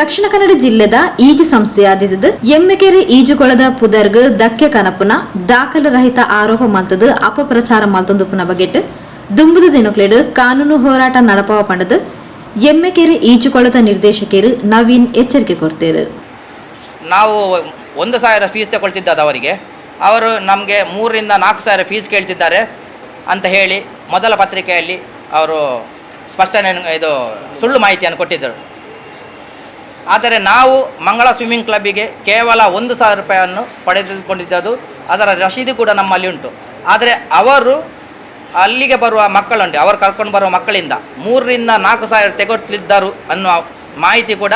ದಕ್ಷಿಣ ಕನ್ನಡ ಜಿಲ್ಲೆದ ಈಜು ಸಂಸ್ಥೆಯಾದಿದ್ದು ಎಮ್ಮೆಕೆರೆ ಈಜುಕೊಳದ ಪುದರ್ಗ್ ದಕ್ಕೆ ಕನಪುನ ದಾಖಲೆ ರಹಿತ ಆರೋಪ ಮಲ್ತದು ಅಪಪ್ರಚಾರ ಮಲ್ತೊಂದುಪುನ ಬಗೆಟ್ ದುಂಬುದ ದಿನಕ್ಲೆಡ್ ಕಾನೂನು ಹೋರಾಟ ನಡಪವ ಪಂಡದು ಎಮ್ಮೆಕೆರೆ ಈಜುಕೊಳದ ನಿರ್ದೇಶಕರು ನವೀನ್ ಎಚ್ಚರಿಕೆ ಕೊಡ್ತೇವೆ ನಾವು ಒಂದು ಸಾವಿರ ಫೀಸ್ ತಗೊಳ್ತಿದ್ದದ್ದು ಅವರಿಗೆ. ಅವರು ನಮಗೆ ಮೂರರಿಂದ ನಾಲ್ಕು ಸಾವಿರ ಫೀಸ್ ಕೇಳ್ತಿದ್ದಾರೆ ಅಂತ ಹೇಳಿ ಮೊದಲ ಪತ್ರಿಕೆಯಲ್ಲಿ ಅವರು ಸ್ಪಷ್ಟನೆ ಇದು ಸುಳ್ಳು ಮಾಹಿತಿಯನ್ನು ಕೊಟ್ಟಿದ್ದರು. ಆದರೆ ನಾವು ಮಂಗಳ ಸ್ವಿಮ್ಮಿಂಗ್ ಕ್ಲಬ್ಬಿಗೆ ಕೇವಲ ಒಂದು ಸಾವಿರ ರೂಪಾಯಿಯನ್ನು ಪಡೆದುಕೊಂಡಿದ್ದದು ಅದರ ರಶೀದಿ ಕೂಡ ನಮ್ಮಲ್ಲಿ ಉಂಟು. ಆದರೆ ಅವರು ಅಲ್ಲಿಗೆ ಬರುವ ಮಕ್ಕಳುಂಟು, ಅವರು ಕರ್ಕೊಂಡು ಬರುವ ಮಕ್ಕಳಿಂದ. ಮೂರರಿಂದ ನಾಲ್ಕು ಸಾವಿರ ತೆಗೊಳ್ತಿದ್ದರು ಅನ್ನುವ ಮಾಹಿತಿ ಕೂಡ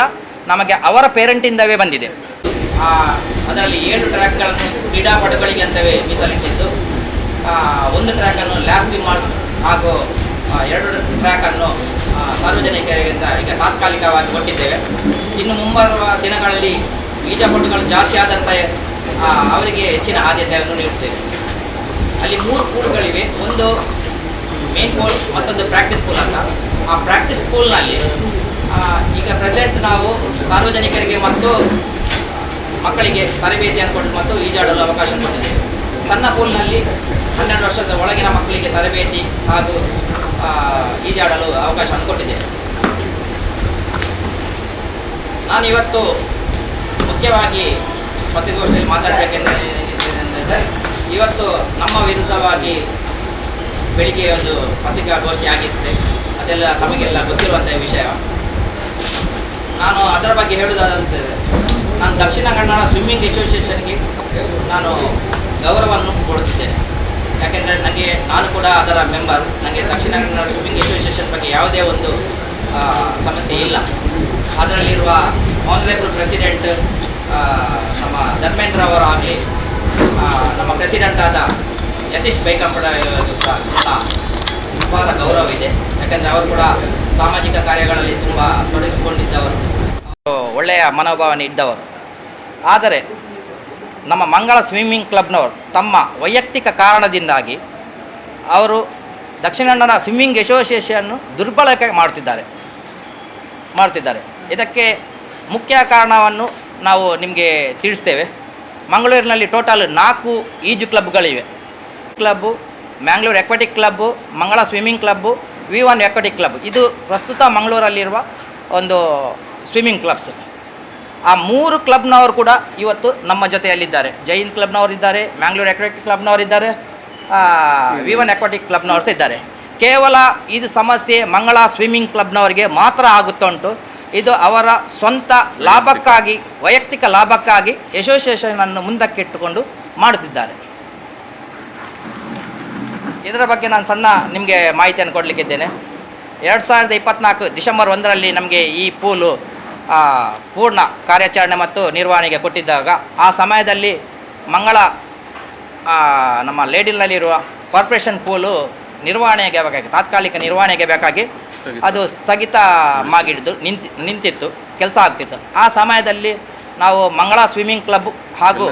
ನಮಗೆ ಅವರ ಪೇರೆಂಟಿಂದವೇ ಬಂದಿದೆ. ಅದರಲ್ಲಿ ಏಳು ಟ್ರ್ಯಾಕ್ಗಳನ್ನು ಕ್ರೀಡಾಪಟುಗಳಿಗೆ ಅಂತವೇ ಮೀಸಲಿಟ್ಟಿದ್ದು. ಒಂದು ಟ್ರ್ಯಾಕನ್ನು ಲ್ಯಾಬ್ ಸ್ವಿಮ್ಮರ್ಸ್ ಹಾಗೂ ಎರಡು ಟ್ರ್ಯಾಕನ್ನು ಸಾರ್ವಜನಿಕರಿಗಿಂತ ಈಗ ತಾತ್ಕಾಲಿಕವಾಗಿ ಕೊಟ್ಟಿದ್ದೇವೆ. ಇನ್ನು ಮುಂಬರುವ ದಿನಗಳಲ್ಲಿ ಈಜಾಪಟುಗಳು ಜಾಸ್ತಿ ಆದಂತೆ ಅವರಿಗೆ ಹೆಚ್ಚಿನ ಆದ್ಯತೆಯನ್ನು ನೀಡುತ್ತೇವೆ. ಅಲ್ಲಿ ಮೂರು ಪೂಲ್ಗಳಿವೆ. ಒಂದು ಮೇನ್ ಪೂಲ್ ಮತ್ತೊಂದು ಪ್ರಾಕ್ಟೀಸ್ ಪೂಲ್ ಅಂತ. ಆ ಪ್ರಾಕ್ಟೀಸ್ ಪೂಲ್ನಲ್ಲಿ ಈಗ ಪ್ರೆಸೆಂಟ್ ನಾವು ಸಾರ್ವಜನಿಕರಿಗೆ ಮತ್ತು ಮಕ್ಕಳಿಗೆ ತರಬೇತಿಯನ್ನು ಕೊಟ್ಟು ಮತ್ತು ಈಜಾಡಲು ಅವಕಾಶ ಕೊಟ್ಟಿದ್ದೇವೆ. ಸಣ್ಣ ಪೂಲ್ನಲ್ಲಿ ಹನ್ನೆರಡು ವರ್ಷದ ಒಳಗಿನ ಮಕ್ಕಳಿಗೆ ತರಬೇತಿ ಹಾಗೂ ಈಜಾಡಲು ಅವಕಾಶವನ್ನು ಕೊಟ್ಟಿದೆ ನಾನು ಇವತ್ತು ಮುಖ್ಯವಾಗಿ ಪತ್ರಿಕಾಗೋಷ್ಠಿಯಲ್ಲಿ ಮಾತಾಡಬೇಕೆಂದರೆ ಇವತ್ತು ನಮ್ಮ ವಿರುದ್ಧವಾಗಿ ಬೆಳಿಗ್ಗೆ ಒಂದು ಪತ್ರಿಕಾಗೋಷ್ಠಿ ಆಗಿರುತ್ತೆ ಅದೆಲ್ಲ ತಮಗೆಲ್ಲ ಗೊತ್ತಿರುವಂಥ ವಿಷಯ. ನಾನು ಅದರ ಬಗ್ಗೆ ಹೇಳುವುದಾದಂತೆ, ನಾನು ದಕ್ಷಿಣ ಕನ್ನಡ ಸ್ವಿಮ್ಮಿಂಗ್ ಅಸೋಸಿಯೇಷನ್ಗೆ ನಾನು ಗೌರವವನ್ನು ಕೊಡುತ್ತಿದ್ದೇನೆ. ಯಾಕೆಂದರೆ ನನಗೆ ನಾನು ಕೂಡ ಅದರ ಮೆಂಬರ್. ನನಗೆ ದಕ್ಷಿಣ ಕನ್ನಡ ಸ್ವಿಮ್ಮಿಂಗ್ ಅಸೋಸಿಯೇಷನ್ ಬಗ್ಗೆ ಯಾವುದೇ ಒಂದು ಸಮಸ್ಯೆ ಇಲ್ಲ. ಅದರಲ್ಲಿರುವ ಆನರೇಬಲ್ ಪ್ರೆಸಿಡೆಂಟ್ ನಮ್ಮ ಧರ್ಮೇಂದ್ರ ಅವರು ಆಗಲಿ ನಮ್ಮ ಪ್ರೆಸಿಡೆಂಟ್ ಆದ ಯತೀಶ್ ಬೈಕಂಪಡ ಅಪಾರ ಗೌರವ ಇದೆ. ಯಾಕಂದರೆ ಅವರು ಕೂಡ ಸಾಮಾಜಿಕ ಕಾರ್ಯಗಳಲ್ಲಿ ತುಂಬ ತೊಡಗಿಸಿಕೊಂಡಿದ್ದವರು. ಒಳ್ಳೆಯ ಮನೋಭಾವನೆ ಇದ್ದವರು. ಆದರೆ ನಮ್ಮ ಮಂಗಳ ಸ್ವಿಮ್ಮಿಂಗ್ ಕ್ಲಬ್ನವರು ತಮ್ಮ ವೈಯಕ್ತಿಕ ಕಾರಣದಿಂದಾಗಿ ಅವರು ದಕ್ಷಿಣ ಕನ್ನಡ ಸ್ವಿಮ್ಮಿಂಗ್ ಅಸೋಸಿಯೇಷನ್ನು ದುರ್ಬಳಕೆ ಮಾಡ್ತಿದ್ದಾರೆ. ಮಾಡ್ತಿದ್ದಾರೆ. ಇದಕ್ಕೆ ಮುಖ್ಯ ಕಾರಣವನ್ನು ನಾವು ನಿಮಗೆ ತಿಳಿಸ್ತೇವೆ. ಮಂಗಳೂರಿನಲ್ಲಿ ಟೋಟಲ್ ನಾಲ್ಕು ಈಜು ಕ್ಲಬ್ಗಳಿವೆ club Mangalore aquatic club Mangala swimming club V one aquatic club ಇದು ಪ್ರಸ್ತುತ ಮಂಗಳೂರಲ್ಲಿರುವ ಒಂದು ಸ್ವಿಮ್ಮಿಂಗ್ ಕ್ಲಬ್ಸ್ ಆ ಮೂರು ಕ್ಲಬ್ನವರು ಕೂಡ ಇವತ್ತು ನಮ್ಮ ಜೊತೆಯಲ್ಲಿದ್ದಾರೆ. ಜೈನ್ ಕ್ಲಬ್ನವರು ಇದ್ದಾರೆ, ಮ್ಯಾಂಗ್ಳೂರ್ ಎಕ್ವಾಟಿಕ್ ಕ್ಲಬ್ನವರಿದ್ದಾರೆ ವಿವನ್ ಅಕ್ವಾಟಿಕ್ ಕ್ಲಬ್ನವರು ಸಹ ಇದ್ದಾರೆ. ಕೇವಲ ಇದು ಸಮಸ್ಯೆ ಮಂಗಳ ಸ್ವಿಮ್ಮಿಂಗ್ ಕ್ಲಬ್ನವರಿಗೆ ಮಾತ್ರ ಆಗುತ್ತಾ ಉಂಟು. ಇದು ಅವರ ಸ್ವಂತ ಲಾಭಕ್ಕಾಗಿ, ವೈಯಕ್ತಿಕ ಲಾಭಕ್ಕಾಗಿ ಅಸೋಸಿಯೇಷನನ್ನು ಮುಂದಕ್ಕಿಟ್ಟುಕೊಂಡು ಮಾಡುತ್ತಿದ್ದಾರೆ. ಇದರ ಬಗ್ಗೆ ನಾನು ಸಣ್ಣ ನಿಮಗೆ ಮಾಹಿತಿಯನ್ನು ಕೊಡಲಿಕ್ಕಿದ್ದೇನೆ. ಎರಡು ಸಾವಿರದ ಇಪ್ಪತ್ತ್ನಾಲ್ಕು ಡಿಸೆಂಬರ್ ಒಂದರಲ್ಲಿ ನಮಗೆ ಈ ಪೂಲು ಪೂರ್ಣ ಕಾರ್ಯಾಚರಣೆ ಮತ್ತು ನಿರ್ವಹಣೆಗೆ ಕೊಟ್ಟಿದ್ದಾಗ ಆ ಸಮಯದಲ್ಲಿ ಮಂಗಳ ನಮ್ಮ ಲೇಡಿಲ್ನಲ್ಲಿರುವ ಕಾರ್ಪೊರೇಷನ್ ಪೂಲು ನಿರ್ವಹಣೆಗೆ ಬೇಕಾಗಿ ತಾತ್ಕಾಲಿಕ ನಿರ್ವಹಣೆಗೆ ಬೇಕಾಗಿ ಅದು ಸ್ಥಗಿತ ಮಾಗಿಡಿದು ನಿಂತಿ ನಿಂತಿತ್ತು ಕೆಲಸ ಆಗ್ತಿತ್ತು. ಆ ಸಮಯದಲ್ಲಿ ನಾವು ಮಂಗಳ ಸ್ವಿಮ್ಮಿಂಗ್ ಕ್ಲಬ್ ಹಾಗೂ